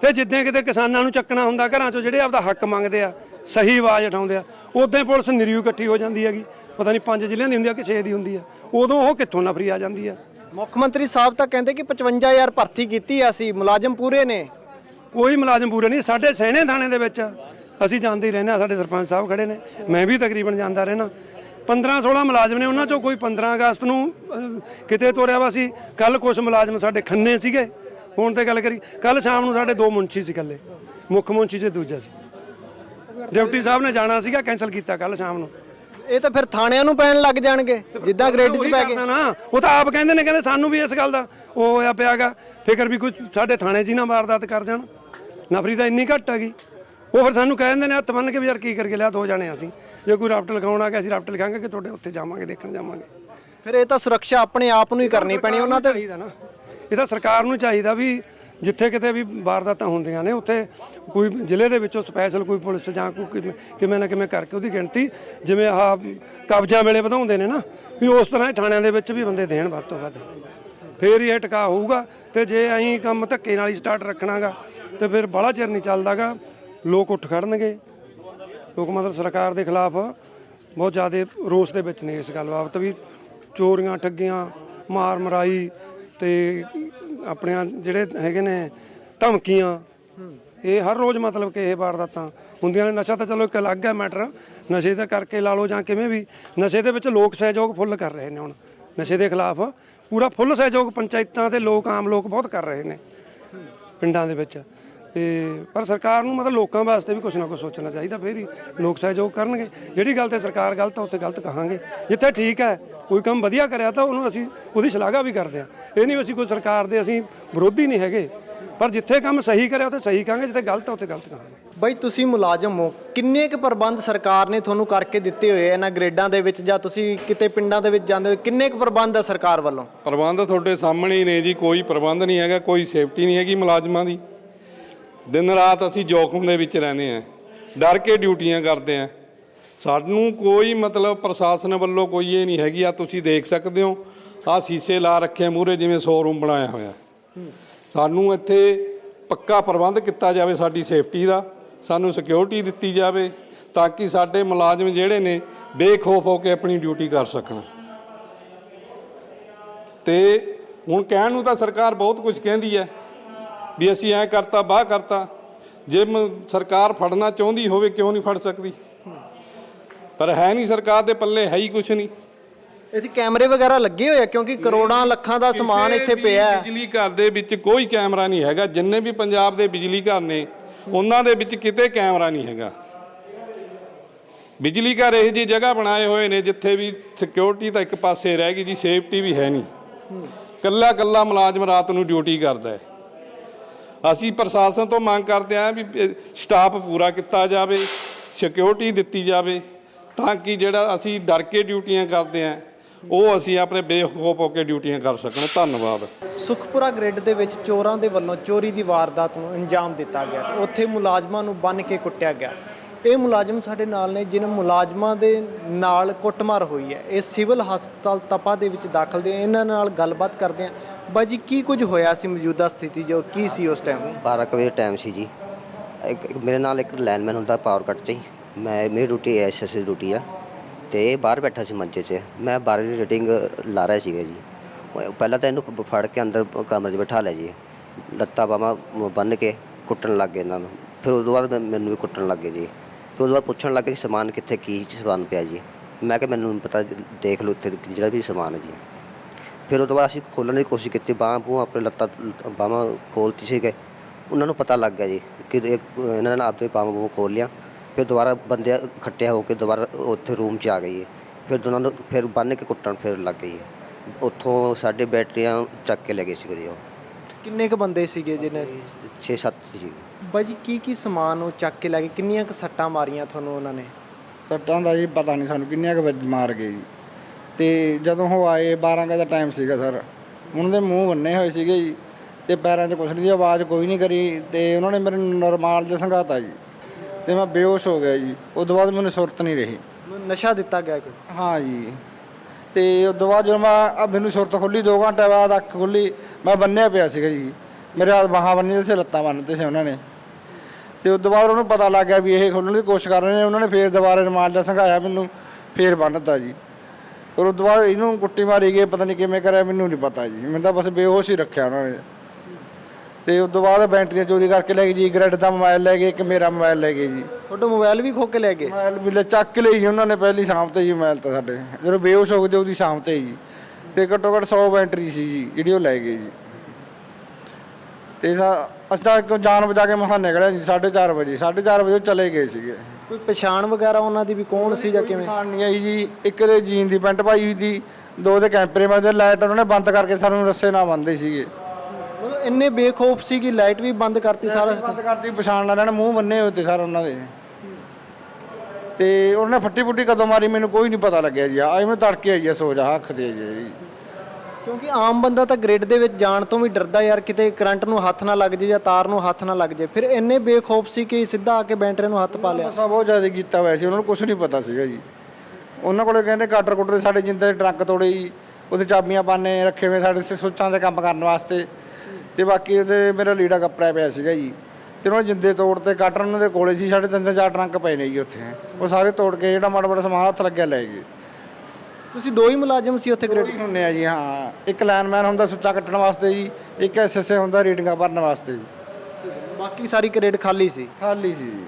ਤੇ ਜਿੱਦਾਂ ਕਿਤੇ ਕਿਸਾਨਾਂ ਨੂੰ ਚੱਕਣਾ ਹੁੰਦਾ ਘਰਾਂ ਚੋਂ ਜਿਹੜੇ ਆਪਦਾ ਹੱਕ ਮੰਗਦੇ ਆ ਸਹੀ ਆਵਾਜ਼ ਉਠਾਉਂਦੇ ਆ ਉਦਾਂ ਹੀ ਪੁਲਿਸ ਨਿਰੀਊ ਇਕੱਠੀ ਹੋ ਜਾਂਦੀ ਹੈਗੀ। ਪਤਾ ਨਹੀਂ ਪੰਜ ਜ਼ਿਲ੍ਹਿਆਂ ਦੀ ਹੁੰਦੀ ਆ ਕਿ ਛੇ ਦੀ ਹੁੰਦੀ ਆ। ਉਦੋਂ ਉਹ ਕਿੱਥੋਂ ਨਫਰੀ ਆ ਜਾਂਦੀ ਆ? ਮੁੱਖ ਮੰਤਰੀ ਸਾਹਿਬ ਤਾਂ ਕਹਿੰਦੇ ਕਿ 55000 ਭਰਤੀ ਕੀਤੀ ਆ ਅਸੀਂ ਮੁਲਾਜ਼ਮ ਪੂਰੇ ਨੇ। ਕੋਈ ਮੁਲਾਜ਼ਮ ਪੂਰੇ ਨਹੀਂ ਸਾਡੇ ਸੈਣੇ ਥਾਣੇ ਦੇ ਵਿੱਚ। ਅਸੀਂ ਜਾਂਦੇ ਹੀ ਰਹਿੰਦੇ ਆ ਸਾਡੇ ਸਰਪੰਚ ਸਾਹਿਬ ਖੜੇ ਨੇ ਮੈਂ ਵੀ ਤਕਰੀਬਨ ਜਾਂਦਾ ਰਹਿਣਾ 15 16 ਮੁਲਾਜ਼ਮ ਨੇ ਉਹਨਾਂ ਚੋਂ ਕੋਈ 15 ਅਗਸਤ ਨੂੰ ਅਹ, ਕਿਤੇ ਤੋਰਿਆ ਵਾ ਸੀ। ਕੱਲ ਕੁਝ ਮੁਲਾਜ਼ਮ ਸਾਡੇ ਖੰਨੇ ਸੀਗੇ। ਹੁਣ ਤੇ ਗੱਲ ਕਰੀ ਕੱਲ ਸ਼ਾਮ ਨੂੰ ਸਾਡੇ ਦੋ ਮੁੰਸ਼ੀ ਸੀ ਇਕੱਲੇ ਮੁੱਖ ਮੁੰਸ਼ੀ ਤੇ ਦੂਜਾ ਸੀ। ਡਿਪਟੀ ਸਾਹਿਬ ਨੇ ਜਾਣਾ ਸੀਗਾ ਕੈਨਸਲ ਕੀਤਾ ਕੱਲ ਸ਼ਾਮ ਨੂੰ। ਇਹ ਤਾਂ ਫਿਰ ਥਾਣਿਆਂ ਨੂੰ ਪੈਣ ਲੱਗ ਜਾਣਗੇ ਜਿੱਦਾਂ ਗ੍ਰੇਡ 'ਚ ਪੈ ਗਏ। ਨਾ ਉਹ ਤਾਂ ਆਪ ਕਹਿੰਦੇ ਨੇ ਕਹਿੰਦੇ ਸਾਨੂੰ ਵੀ ਇਸ ਗੱਲ ਦਾ ਉਹ ਹੋਇਆ ਪਿਆਗਾ। ਫਿਕਰ ਵੀ ਕੁਝ ਸਾਡੇ ਥਾਣੇ 'ਚ ਹੀ ਨਾ ਵਾਰਦਾਤ ਕਰ ਜਾਣ। ਨਫਰੀ ਤਾਂ ਇੰਨੀ ਘੱਟ ਹੈਗੀ। ਉਹ ਫਿਰ ਸਾਨੂੰ ਕਹਿ ਦਿੰਦੇ ਨੇ ਹੱਥ ਬੰਨ ਕੇ ਵੀ ਯਾਰ ਕੀ ਕਰਕੇ ਲਿਆ ਦੋ ਜਾਣੇ ਅਸੀਂ। ਜੇ ਕੋਈ ਰਾਫਟ ਲਿਖਾਉਣ ਆ ਗਿਆ ਅਸੀਂ ਰਾਫਟ ਲਿਖਾਂਗੇ ਕਿ ਤੁਹਾਡੇ ਉੱਥੇ ਜਾਵਾਂਗੇ ਦੇਖਣ ਜਾਵਾਂਗੇ। ਫਿਰ ਇਹ ਤਾਂ ਸੁਰੱਖਿਆ ਆਪਣੇ ਆਪ ਨੂੰ ਹੀ ਕਰਨੀ ਪੈਣੀ ਉਹਨਾਂ ਤੇ ਚਾਹੀਦਾ ਨਾ। ਇਹ ਤਾਂ ਸਰਕਾਰ ਨੂੰ ਚਾਹੀਦਾ ਵੀ ਜਿੱਥੇ ਕਿਤੇ ਵੀ ਵਾਰਦਾਤਾਂ ਹੁੰਦੀਆਂ ਨੇ, ਉੱਥੇ ਕੋਈ ਜ਼ਿਲ੍ਹੇ ਦੇ ਵਿੱਚੋਂ ਸਪੈਸ਼ਲ ਕੋਈ ਪੁਲਿਸ ਜਾਂ ਕੋਈ ਕਿਵੇਂ- ਨਾ ਕਿਵੇਂ ਕਰਕੇ ਉਹਦੀ ਗਿਣਤੀ, ਜਿਵੇਂ ਆਹ ਕਬਜ਼ਾ ਵੇਲੇ ਵਧਾਉਂਦੇ ਨੇ ਨਾ, ਵੀ ਉਸ ਤਰ੍ਹਾਂ ਹੀ ਥਾਣਿਆਂ ਦੇ ਵਿੱਚ ਵੀ ਬੰਦੇ ਦੇਣ ਵੱਧ ਤੋਂ ਵੱਧ। ਫੇਰ ਹੀ ਇਹ ਟਿਕਾ ਹੋਊਗਾ ਤੇ ਜੇ ਅਸੀਂ ਕੰਮ ਧੱਕੇ ਨਾਲ ਹੀ ਸਟਾਰਟ ਰੱਖਣਾਗਾ, ਤੇ ਫਿਰ ਬੜਾ ਚਿਰ ਨਹੀਂ ਚੱਲਦਾਗਾ, ਲੋਕ ਉੱਠ ਖੜਨਗੇ। ਲੋਕ ਮਤਲਬ ਸਰਕਾਰ ਦੇ ਖਿਲਾਫ ਬਹੁਤ ਜ਼ਿਆਦਾ ਰੋਸ ਦੇ ਵਿੱਚ ਨੇ ਇਸ ਗੱਲ ਬਾਬਤ ਵੀ, ਚੋਰੀਆਂ, ਠੱਗੀਆਂ ਮਾਰ ਮਰਾਈ ਤੇ ਆਪਣਿਆਂ ਜਿਹੜੇ ਹੈਗੇ ਨੇ ਧਮਕੀਆਂ, ਇਹ ਹਰ ਰੋਜ਼ ਮਤਲਬ ਕਿ ਇਹ ਵਾਰਦਾਤਾਂ ਹੁੰਦੀਆਂ ਨੇ। ਨਸ਼ਾ ਤਾਂ ਚਲੋ ਇੱਕ ਅਲੱਗ ਹੈ ਮੈਟਰ। ਨਸ਼ੇ ਦਾ ਕਰਕੇ ਲਾ ਲਓ ਜਾਂ ਕਿਵੇਂ ਵੀ, ਨਸ਼ੇ ਦੇ ਵਿੱਚ ਲੋਕ ਸਹਿਯੋਗ ਫੁੱਲ ਕਰ ਰਹੇ ਨੇ ਹੁਣ। ਨਸ਼ੇ ਦੇ ਖਿਲਾਫ ਪੂਰਾ ਫੁੱਲ ਸਹਿਯੋਗ ਪੰਚਾਇਤਾਂ ਤੇ ਲੋਕ, ਆਮ ਲੋਕ ਬਹੁਤ ਕਰ ਰਹੇ ਨੇ ਪਿੰਡਾਂ ਦੇ ਵਿੱਚ। ਤੇ ਪਰ ਸਰਕਾਰ ਨੂੰ ਮਤਲਬ ਲੋਕਾਂ ਵਾਸਤੇ ਵੀ ਕੁਝ ਨਾ ਕੁਝ ਸੋਚਣਾ ਚਾਹੀਦਾ ਫੇਰ ਹੀ ਲੋਕ ਸਹਿਯੋਗ ਕਰਨਗੇ। ਜਿਹੜੀ ਗੱਲ ਤੇ ਸਰਕਾਰ ਗਲਤ ਆ ਉੱਥੇ ਗਲਤ ਕਹਾਂਗੇ। ਜਿੱਥੇ ਠੀਕ ਹੈ ਕੋਈ ਕੰਮ ਵਧੀਆ ਕਰਿਆ ਤਾਂ ਉਹਨੂੰ ਅਸੀਂ ਉਹਦੀ ਸ਼ਲਾਘਾ ਵੀ ਕਰਦੇ ਆ ਇਹ ਨਹੀਂ ਅਸੀਂ ਕੋਈ ਸਰਕਾਰ ਦੇ ਅਸੀਂ ਵਿਰੋਧੀ ਨਹੀਂ ਹੈਗੇ। ਪਰ ਜਿੱਥੇ ਕੰਮ ਸਹੀ ਕਰਿਆ ਉੱਥੇ ਸਹੀ ਕਹਾਂਗੇ ਜਿੱਥੇ ਗਲਤ ਆ ਉੱਥੇ ਗਲਤ ਕਹਾਂਗੇ। ਬਈ ਤੁਸੀਂ ਮੁਲਾਜ਼ਮ ਹੋ ਕਿੰਨੇ ਕੁ ਪ੍ਰਬੰਧ ਸਰਕਾਰ ਨੇ ਤੁਹਾਨੂੰ ਕਰਕੇ ਦਿੱਤੇ ਹੋਏ ਆ ਇਹਨਾਂ ਗ੍ਰੇਡਾਂ ਦੇ ਵਿੱਚ? ਜਾਂ ਤੁਸੀਂ ਕਿਤੇ ਪਿੰਡਾਂ ਦੇ ਵਿੱਚ ਜਾਂਦੇ ਹੋ ਕਿੰਨੇ ਕੁ ਪ੍ਰਬੰਧ ਆ ਸਰਕਾਰ ਵੱਲੋਂ? ਪ੍ਰਬੰਧ ਤੁਹਾਡੇ ਸਾਹਮਣੇ ਹੀ ਨੇ ਜੀ ਕੋਈ ਪ੍ਰਬੰਧ ਨਹੀਂ ਹੈਗਾ ਕੋਈ ਸੇਫਟੀ ਨਹੀਂ ਹੈਗੀ ਮੁਲਾਜ਼ਮਾਂ ਦੀ। ਦਿਨ ਰਾਤ ਅਸੀਂ ਜੋਖਮ ਦੇ ਵਿੱਚ ਰਹਿੰਦੇ ਆਂ ਡਰ ਕੇ ਡਿਊਟੀਆਂ ਕਰਦੇ ਆਂ ਸਾਨੂੰ ਕੋਈ ਮਤਲਬ ਪ੍ਰਸ਼ਾਸਨ ਵੱਲੋਂ ਕੋਈ ਇਹ ਨਹੀਂ ਹੈਗੀ ਆ ਤੁਸੀਂ ਦੇਖ ਸਕਦੇ ਹੋ ਆ ਸੀਸੇ ਲਾ ਰੱਖੇ ਮੂਰੇ ਜਿਵੇਂ ਸ਼ੋਰੂਮ ਬਣਾਇਆ ਹੋਇਆ। ਸਾਨੂੰ ਇੱਥੇ ਪੱਕਾ ਪ੍ਰਬੰਧ ਕੀਤਾ ਜਾਵੇ ਸਾਡੀ ਸੇਫਟੀ ਦਾ, ਸਾਨੂੰ ਸਿਕਿਉਰਿਟੀ ਦਿੱਤੀ ਜਾਵੇ ਤਾਂ ਕਿ ਸਾਡੇ ਮੁਲਾਜ਼ਮ ਜਿਹੜੇ ਨੇ ਬੇਖੌਫ ਹੋ ਕੇ ਆਪਣੀ ਡਿਊਟੀ ਕਰ ਸਕਣ। ਤੇ ਹੁਣ ਕਹਿਣ ਨੂੰ ਤਾਂ ਸਰਕਾਰ ਬਹੁਤ ਕੁਝ ਕਹਿੰਦੀ ਹੈ। ਵੀ ਅਸੀਂ ਐ ਕਰਤਾ ਬਾਹ ਕਰਤਾ। ਜੇ ਸਰਕਾਰ ਫੜਨਾ ਚਾਹੁੰਦੀ ਹੋਵੇ ਕਿਉਂ ਨਹੀਂ ਫੜ ਸਕਦੀ? ਪਰ ਹੈ ਨਹੀਂ ਸਰਕਾਰ ਦੇ ਪੱਲੇ ਹੈ ਹੀ ਕੁਝ ਨਹੀਂ। ਇੱਥੇ ਕੈਮਰੇ ਵਗੈਰਾ ਲੱਗੇ ਹੋਏ ਆ? ਕਿਉਂਕਿ ਕਰੋੜਾਂ ਲੱਖਾਂ ਦਾ ਸਮਾਨ ਇੱਥੇ ਪਿਆ ਹੈ। ਬਿਜਲੀ ਘਰ ਦੇ ਵਿੱਚ ਕੋਈ ਕੈਮਰਾ ਨਹੀਂ ਹੈਗਾ। ਜਿੰਨੇ ਵੀ ਪੰਜਾਬ ਦੇ ਬਿਜਲੀ ਘਰ ਨੇ ਉਹਨਾਂ ਦੇ ਵਿੱਚ ਕਿਤੇ ਕੈਮਰਾ ਨਹੀਂ ਹੈਗਾ। ਬਿਜਲੀ ਘਰ ਇਹ ਜੀ ਜਗ੍ਹਾ ਬਣਾਏ ਹੋਏ ਨੇ ਜਿੱਥੇ ਵੀ ਸਿਕਿਉਰਿਟੀ ਤਾਂ ਇੱਕ ਪਾਸੇ ਰਹਿ ਗਈ ਜੀ ਸੇਫਟੀ ਵੀ ਹੈ ਨਹੀਂ। ਕੱਲਾ ਕੱਲਾ ਮੁਲਾਜ਼ਮ ਰਾਤ ਨੂੰ ਡਿਊਟੀ ਕਰਦਾ ਹੈ। ਅਸੀਂ ਪ੍ਰਸ਼ਾਸਨ ਤੋਂ ਮੰਗ ਕਰਦੇ ਹਾਂ ਵੀ ਸਟਾਫ ਪੂਰਾ ਕੀਤਾ ਜਾਵੇ ਸਿਕਿਉਰਿਟੀ ਦਿੱਤੀ ਜਾਵੇ, ਤਾਂ ਕਿ ਜਿਹੜਾ ਅਸੀਂ ਡਰ ਕੇ ਡਿਊਟੀਆਂ ਕਰਦੇ ਹਾਂ, ਉਹ ਅਸੀਂ ਆਪਣੇ ਬੇਖੌਫ ਹੋ ਕੇ ਡਿਊਟੀਆਂ ਕਰ ਸਕਣ। ਧੰਨਵਾਦ। ਸੁਖਪੁਰਾ ਗ੍ਰਿਡ ਦੇ ਵਿੱਚ ਚੋਰਾਂ ਦੇ ਵੱਲੋਂ ਚੋਰੀ ਦੀ ਵਾਰਦਾਤ ਨੂੰ ਅੰਜਾਮ ਦਿੱਤਾ ਗਿਆ ਤੇ ਉੱਥੇ ਮੁਲਾਜ਼ਮਾਂ ਨੂੰ ਬੰਨ ਕੇ ਕੁੱਟਿਆ ਗਿਆ। ਇਹ ਮੁਲਾਜ਼ਮ ਸਾਡੇ ਨਾਲ ਨੇ, ਜਿਨ੍ਹਾਂ ਮੁਲਾਜ਼ਮਾਂ ਦੇ ਨਾਲ ਕੁੱਟਮਾਰ ਹੋਈ ਹੈ। ਇਹ ਸਿਵਲ ਹਸਪਤਾਲ ਤਪਾ ਦੇ ਵਿੱਚ ਦਾਖਲ ਦੇ ਇਹਨਾਂ ਨਾਲ ਗੱਲਬਾਤ ਕਰਦੇ ਆ। ਬਾਈ ਜੀ, ਕੀ ਕੁਝ ਹੋਇਆ ਸੀ ਮੌਜੂਦਾ ਸਥਿਤੀ ਜੋ ਕੀ ਸੀ ਉਸ ਟਾਈਮ 12 ਕੁ ਵਜੇ ਟਾਈਮ ਸੀ ਜੀ। ਇੱਕ ਮੇਰੇ ਨਾਲ ਇੱਕ ਲਾਈਨਮੈਨ ਹੁੰਦਾ ਪਾਵਰ ਕੱਟ 'ਚ ਹੀ ਮੈਂ, ਮੇਰੀ ਡਿਊਟੀ ਐਸਐਸ ਦੀ ਡਿਊਟੀ ਆ। ਤੇ ਇਹ ਬਾਹਰ ਬੈਠਾ ਸੀ ਮੰਜੇ 'ਚ ਮੈਂ ਬਾਹਰ ਦੀ ਰੇਟਿੰਗ ਲਾ ਰਿਹਾ ਸੀਗਾ ਜੀ। ਪਹਿਲਾਂ ਤਾਂ ਇਹਨੂੰ ਫੜ ਕੇ ਅੰਦਰ ਕਮਰੇ 'ਚ ਬਿਠਾ ਲਿਆ ਜੀ। ਲੱਤਾਂ ਬਾਹਾਂ ਬੰਨ ਕੇ ਕੁੱਟਣ ਲੱਗ ਗਏ ਇਹਨਾਂ ਨੂੰ। ਫਿਰ ਉਸ ਤੋਂ ਬਾਅਦ ਮੈਂ- ਮੈਨੂੰ ਵੀ ਕੁੱਟਣ ਲੱਗ ਗਏ ਜੀ। ਫਿਰ ਤੋਂ ਬਾਅਦ ਪੁੱਛਣ ਲੱਗੇ ਕਿ ਸਮਾਨ ਕਿੱਥੇ ਕੀ ਸਮਾਨ ਪਿਆ ਜੀ। ਮੈਂ ਕਿਹਾ ਮੈਨੂੰ ਨਹੀਂ ਪਤਾ ਦੇਖ ਲਓ ਇੱਥੇ ਜਿਹੜਾ ਵੀ ਸਮਾਨ ਹੈ ਜੀ। ਫਿਰ ਉਹ ਤੋਂ ਬਾਅਦ ਅਸੀਂ ਖੋਲ੍ਹਣ ਦੀ ਕੋਸ਼ਿਸ਼ ਕੀਤੀ ਬਾਹਾਂ ਬੂਹਾਂ ਆਪਣੇ ਲੱਤਾਂ ਬਾਹਾਂ ਖੋਲਤੀ ਸੀਗੇ ਉਹਨਾਂ ਨੂੰ ਪਤਾ ਲੱਗ ਗਿਆ ਜੀ ਕਿ ਇਹ ਇਹਨਾਂ ਨੇ ਆਪਦੇ ਬਾਹਾਂ ਬੂਹਾਂ ਖੋਲ ਲਿਆ। ਫਿਰ ਦੁਬਾਰਾ ਬੰਦੇ ਇਕੱਠੇ ਹੋ ਕੇ ਦੁਬਾਰਾ ਉੱਥੇ ਰੂਮ 'ਚ ਆ ਗਏ ਜੀ। ਫਿਰ ਦੋਨਾਂ ਨੂੰ ਫਿਰ ਬੰਨ੍ਹ ਕੇ ਕੁੱਟਣ ਫਿਰ ਲੱਗ ਗਈ ਉੱਥੋਂ ਸਾਡੇ ਬੈਟਰੀਆਂ ਚੱਕ ਕੇ ਲੈ ਗਏ ਸੀ ਵੀਰੇ ਉਹ ਕਿੰਨੇ ਕੁ ਬੰਦੇ ਸੀਗੇ ਜਿਹਨੇ? 6-7 ਸੀ ਬਾਈ ਜੀ ਕੀ ਕੀ ਸਮਾਨ ਉਹ ਚੱਕ ਕੇ ਲੈ ਗਏ? ਕਿੰਨੀਆਂ ਕੁ ਸੱਟਾਂ ਮਾਰੀਆਂ ਤੁਹਾਨੂੰ ਉਹਨਾਂ ਨੇ? ਸੱਟਾਂ ਦਾ ਜੀ ਪਤਾ ਨਹੀਂ ਸਾਨੂੰ ਕਿੰਨੀਆਂ ਕੁ ਵੱਜ ਮਾਰ ਗਏ ਜੀ। ਤੇ ਜਦੋਂ ਉਹ ਆਏ 12 ਵਜੇ ਦਾ ਟਾਈਮ ਸੀਗਾ ਸਰ। ਉਹਨਾਂ ਦੇ ਮੂੰਹ ਬੰਨੇ ਹੋਏ ਸੀਗੇ ਜੀ ਤੇ ਪੈਰਾਂ 'ਚ ਕੁਛ ਨਹੀਂ ਆਵਾਜ਼ ਕੋਈ ਨਹੀਂ ਕਰੀ। ਤੇ ਉਹਨਾਂ ਨੇ ਮੇਰੇ ਨਰਮਾਲ ਜਿਹਾ ਸੰਘਾਤਾ ਜੀ। ਤੇ ਮੈਂ ਬੇਹੋਸ਼ ਹੋ ਗਿਆ ਜੀ। ਉਸ ਤੋਂ ਬਾਅਦ ਮੈਨੂੰ ਸੁਰਤ ਨਹੀਂ ਰਹੀ। ਨਸ਼ਾ ਦਿੱਤਾ ਗਿਆ ਕੋਈ? ਹਾਂ ਜੀ। ਤੇ ਉਸ ਤੋਂ ਬਾਅਦ ਜਦੋਂ ਮੈਂ ਮੈਨੂੰ ਸੁਰਤ ਖੁੱਲੀ 2 ਘੰਟੇ ਬਾਅਦ ਅੱਖ ਖੁੱਲੀ ਮੈਂ ਬੰਨਿਆ ਪਿਆ ਸੀਗਾ ਜੀ। ਮੇਰੇ ਹੱਥ ਬਾਹਾਂ ਬੰਨੀਆਂ ਸੀ ਲੱਤਾਂ ਬੰਨ੍ਹਤੇ ਸੀ ਉਹਨਾਂ ਨੇ। ਤੇ ਉਸ ਤੋਂ ਬਾਅਦ ਉਹਨੂੰ ਪਤਾ ਲੱਗ ਗਿਆ ਵੀ ਇਹ ਖੋਲ੍ਹਣ ਦੀ ਕੋਸ਼ਿਸ਼ ਕਰ ਰਹੇ ਨੇ। ਉਹਨਾਂ ਨੇ ਫੇਰ ਦੁਬਾਰਾ ਰਮਾਲ ਦਾ ਸੰਘਾਇਆ ਮੈਨੂੰ ਫੇਰ ਬੰਨ੍ਹਤਾ ਜੀ। ਔਰ ਉਸ ਤੋਂ ਬਾਅਦ ਇਹਨੂੰ ਕੁੱਟੀ ਮਾਰੀ ਗਈ ਪਤਾ ਨਹੀਂ ਕਿਵੇਂ ਕਰਿਆ ਮੈਨੂੰ ਨਹੀਂ ਪਤਾ ਜੀ। ਮੈਨੂੰ ਤਾਂ ਬਸ ਬੇਹੋਸ਼ ਹੀ ਰੱਖਿਆ ਉਹਨਾਂ ਨੇ। ਤੇ ਉਸ ਤੋਂ ਬਾਅਦ ਬੈਟਰੀਆਂ ਚੋਰੀ ਕਰਕੇ ਲੈ ਗਏ ਜੀ ਗ੍ਰੈਡ ਦਾ ਮੋਬਾਈਲ ਲੈ ਗਏ ਇੱਕ ਮੇਰਾ ਮੋਬਾਈਲ ਲੈ ਗਏ ਜੀ। ਤੁਹਾਡਾ ਮੋਬਾਈਲ ਵੀ ਖੋ ਕੇ ਲੈ ਗਏ? ਮੋਬਾਈਲ ਵੀ ਲੈ ਚੱਕ ਕੇ ਲਈ ਉਹਨਾਂ ਨੇ ਪਹਿਲੀ ਸ਼ਾਮ ਤੇ ਜੀ ਮੋਬਾਈਲ ਤਾਂ ਸਾਡੇ। ਜਦੋਂ ਬੇਹੋਸ਼ ਹੋ ਗਏ ਉਹਦੀ ਸ਼ਾਮ ਤੇ ਜੀ। ਤੇ ਘੱਟੋ ਘੱਟ 100 ਬੈਟਰੀ ਸੀ ਜੀ ਜਿਹੜੀ ਉਹ ਲੈ ਗਏ ਜੀ। ਤੇ ਸਾ- ਅਸੀਂ ਤਾਂ ਇੱਕ ਜਾਨ ਬਚਾ ਕੇ ਮਹਾਂ ਨਿਕਲਿਆ ਜੀ 4:30 ਵਜੇ 4:30 ਵਜੇ ਉਹ ਚਲੇ ਗਏ ਸੀਗੇ। ਕੋਈ ਪਛਾਣ ਵਗੈਰਾ ਉਹਨਾਂ ਦੀ ਵੀ ਕੌਣ ਸੀ ਜਾਂ ਕਿਵੇਂ? ਪਛਾਣ ਨਹੀਂ ਆਈ ਜੀ। ਇੱਕ ਦੇ ਜੀਨ ਦੀ ਪੈਂਟ ਪਾਈ ਹੋਈ ਸੀ ਦੋ ਦੇ ਕੈਂਪਰੇ ਮੈਂ ਲਾਈਟ ਉਹਨਾਂ ਨੇ ਬੰਦ ਕਰਕੇ ਸਾਨੂੰ ਰੱਸੇ ਨਾਲ ਬੰਨਦੇ ਸੀਗੇ। ਮਤਲਬ ਇੰਨੇ ਬੇਖੌਫ ਸੀ ਕਿ ਲਾਈਟ ਵੀ ਬੰਦ ਕਰਤੀ ਸਾਰਾ ਬੰਦ ਕਰਤੀ ਪਛਾਣ ਨੇ ਮੂੰਹ ਬੰਨੇ ਹੋਏ ਤੇ ਸਰ ਉਹਨਾਂ ਦੇ। ਤੇ ਉਹਨਾਂ ਨੇ ਫੱਟੀ ਫੁੱਟੀ ਕਦੋਂ ਮਾਰੀ ਮੈਨੂੰ ਕੋਈ ਨਹੀਂ ਪਤਾ ਲੱਗਿਆ ਜੀ। ਆ ਮੈਂ ਤੜਕੇ ਆਈ ਆ ਸੋ ਜਾ ਅੱਖ ਦੇ ਜੀ ਕਿਉਂਕਿ ਆਮ ਬੰਦਾ ਤਾਂ ਗ੍ਰਿਡ ਦੇ ਵਿੱਚ ਜਾਣ ਤੋਂ ਵੀ ਡਰਦਾ ਯਾਰ, ਕਿਤੇ ਕਰੰਟ ਨੂੰ ਹੱਥ ਨਾ ਲੱਗ ਜੇ ਜਾਂ ਤਾਰ ਨੂੰ ਹੱਥ ਨਾ ਲੱਗ ਜੇ। ਫਿਰ ਇੰਨੇ ਬੇਖੌਫ ਸੀ ਕਿ ਸਿੱਧਾ ਆ ਕੇ ਬੈਂਟਰੇ ਨੂੰ ਹੱਥ ਪਾ ਲਿਆ। ਨਸ਼ਾ ਬਹੁਤ ਜ਼ਿਆਦਾ ਕੀਤਾ ਹੋਇਆ ਸੀ, ਉਹਨਾਂ ਨੂੰ ਕੁਝ ਨਹੀਂ ਪਤਾ ਸੀਗਾ ਜੀ। ਉਹਨਾਂ ਕੋਲੇ ਕਹਿੰਦੇ ਕਾਟਰ ਕੁੱਟਰ ਸਾਡੇ ਜਿੰਦੇ ਦੇ ਟਰੱਕ ਤੋੜੇ ਜੀ ਉਹਦੇ ਚਾਬੀਆਂ ਪਾਣੇ ਰੱਖੇ ਹੋਏ ਸਾਡੇ ਸ- ਸੁੱਚਾਂ ਦੇ ਕੰਮ ਕਰਨ ਵਾਸਤੇ। ਤੇ ਬਾਕੀ ਉਹਦੇ ਮੇਰਾ ਲੀੜਾ ਕੱਪੜਾ ਪਿਆ ਸੀਗਾ ਜੀ। ਤੇ ਉਹਨਾਂ ਜਿੰਦੇ ਤੋੜ ਤੇ ਕਾਟਰ ਉਹਨਾਂ ਦੇ ਕੋਲੇ ਸੀ, ਸਾਡੇ ਤਿੰਨ ਤਿੰਨ ਚਾਰ ਟਰੰਕ ਪਏ ਨੇ ਜੀ ਉੱਥੇ। ਉਹ ਸਾਰੇ ਤੋੜ ਕੇ ਜਿਹੜਾ ਮਾੜਾ ਮਾੜਾ ਸਮਾਨ ਹੱਥ ਲੱਗਿਆ ਲੈ ਗਏ। ਤੁਸੀਂ ਦੋ ਹੀ ਮੁਲਾਜ਼ਮ ਸੀ ਉੱਥੇ ਗ੍ਰਿਡ ਹੁੰਨੇ ਆ ਜੀ ਹਾਂ। ਇੱਕ ਲਾਈਨਮੈਨ ਹੁੰਦਾ ਸੁੱਚਾ ਕੱਟਣ ਵਾਸਤੇ ਜੀ ਇੱਕ ਐਸਐਸਏ ਹੁੰਦਾ ਰੀਡਿੰਗਾਂ ਭਰਨ ਵਾਸਤੇ ਜੀ। ਬਾਕੀ ਸਾਰੀ ਗ੍ਰਿਡ ਖਾਲੀ ਸੀ। ਖਾਲੀ ਸੀ ਜੀ।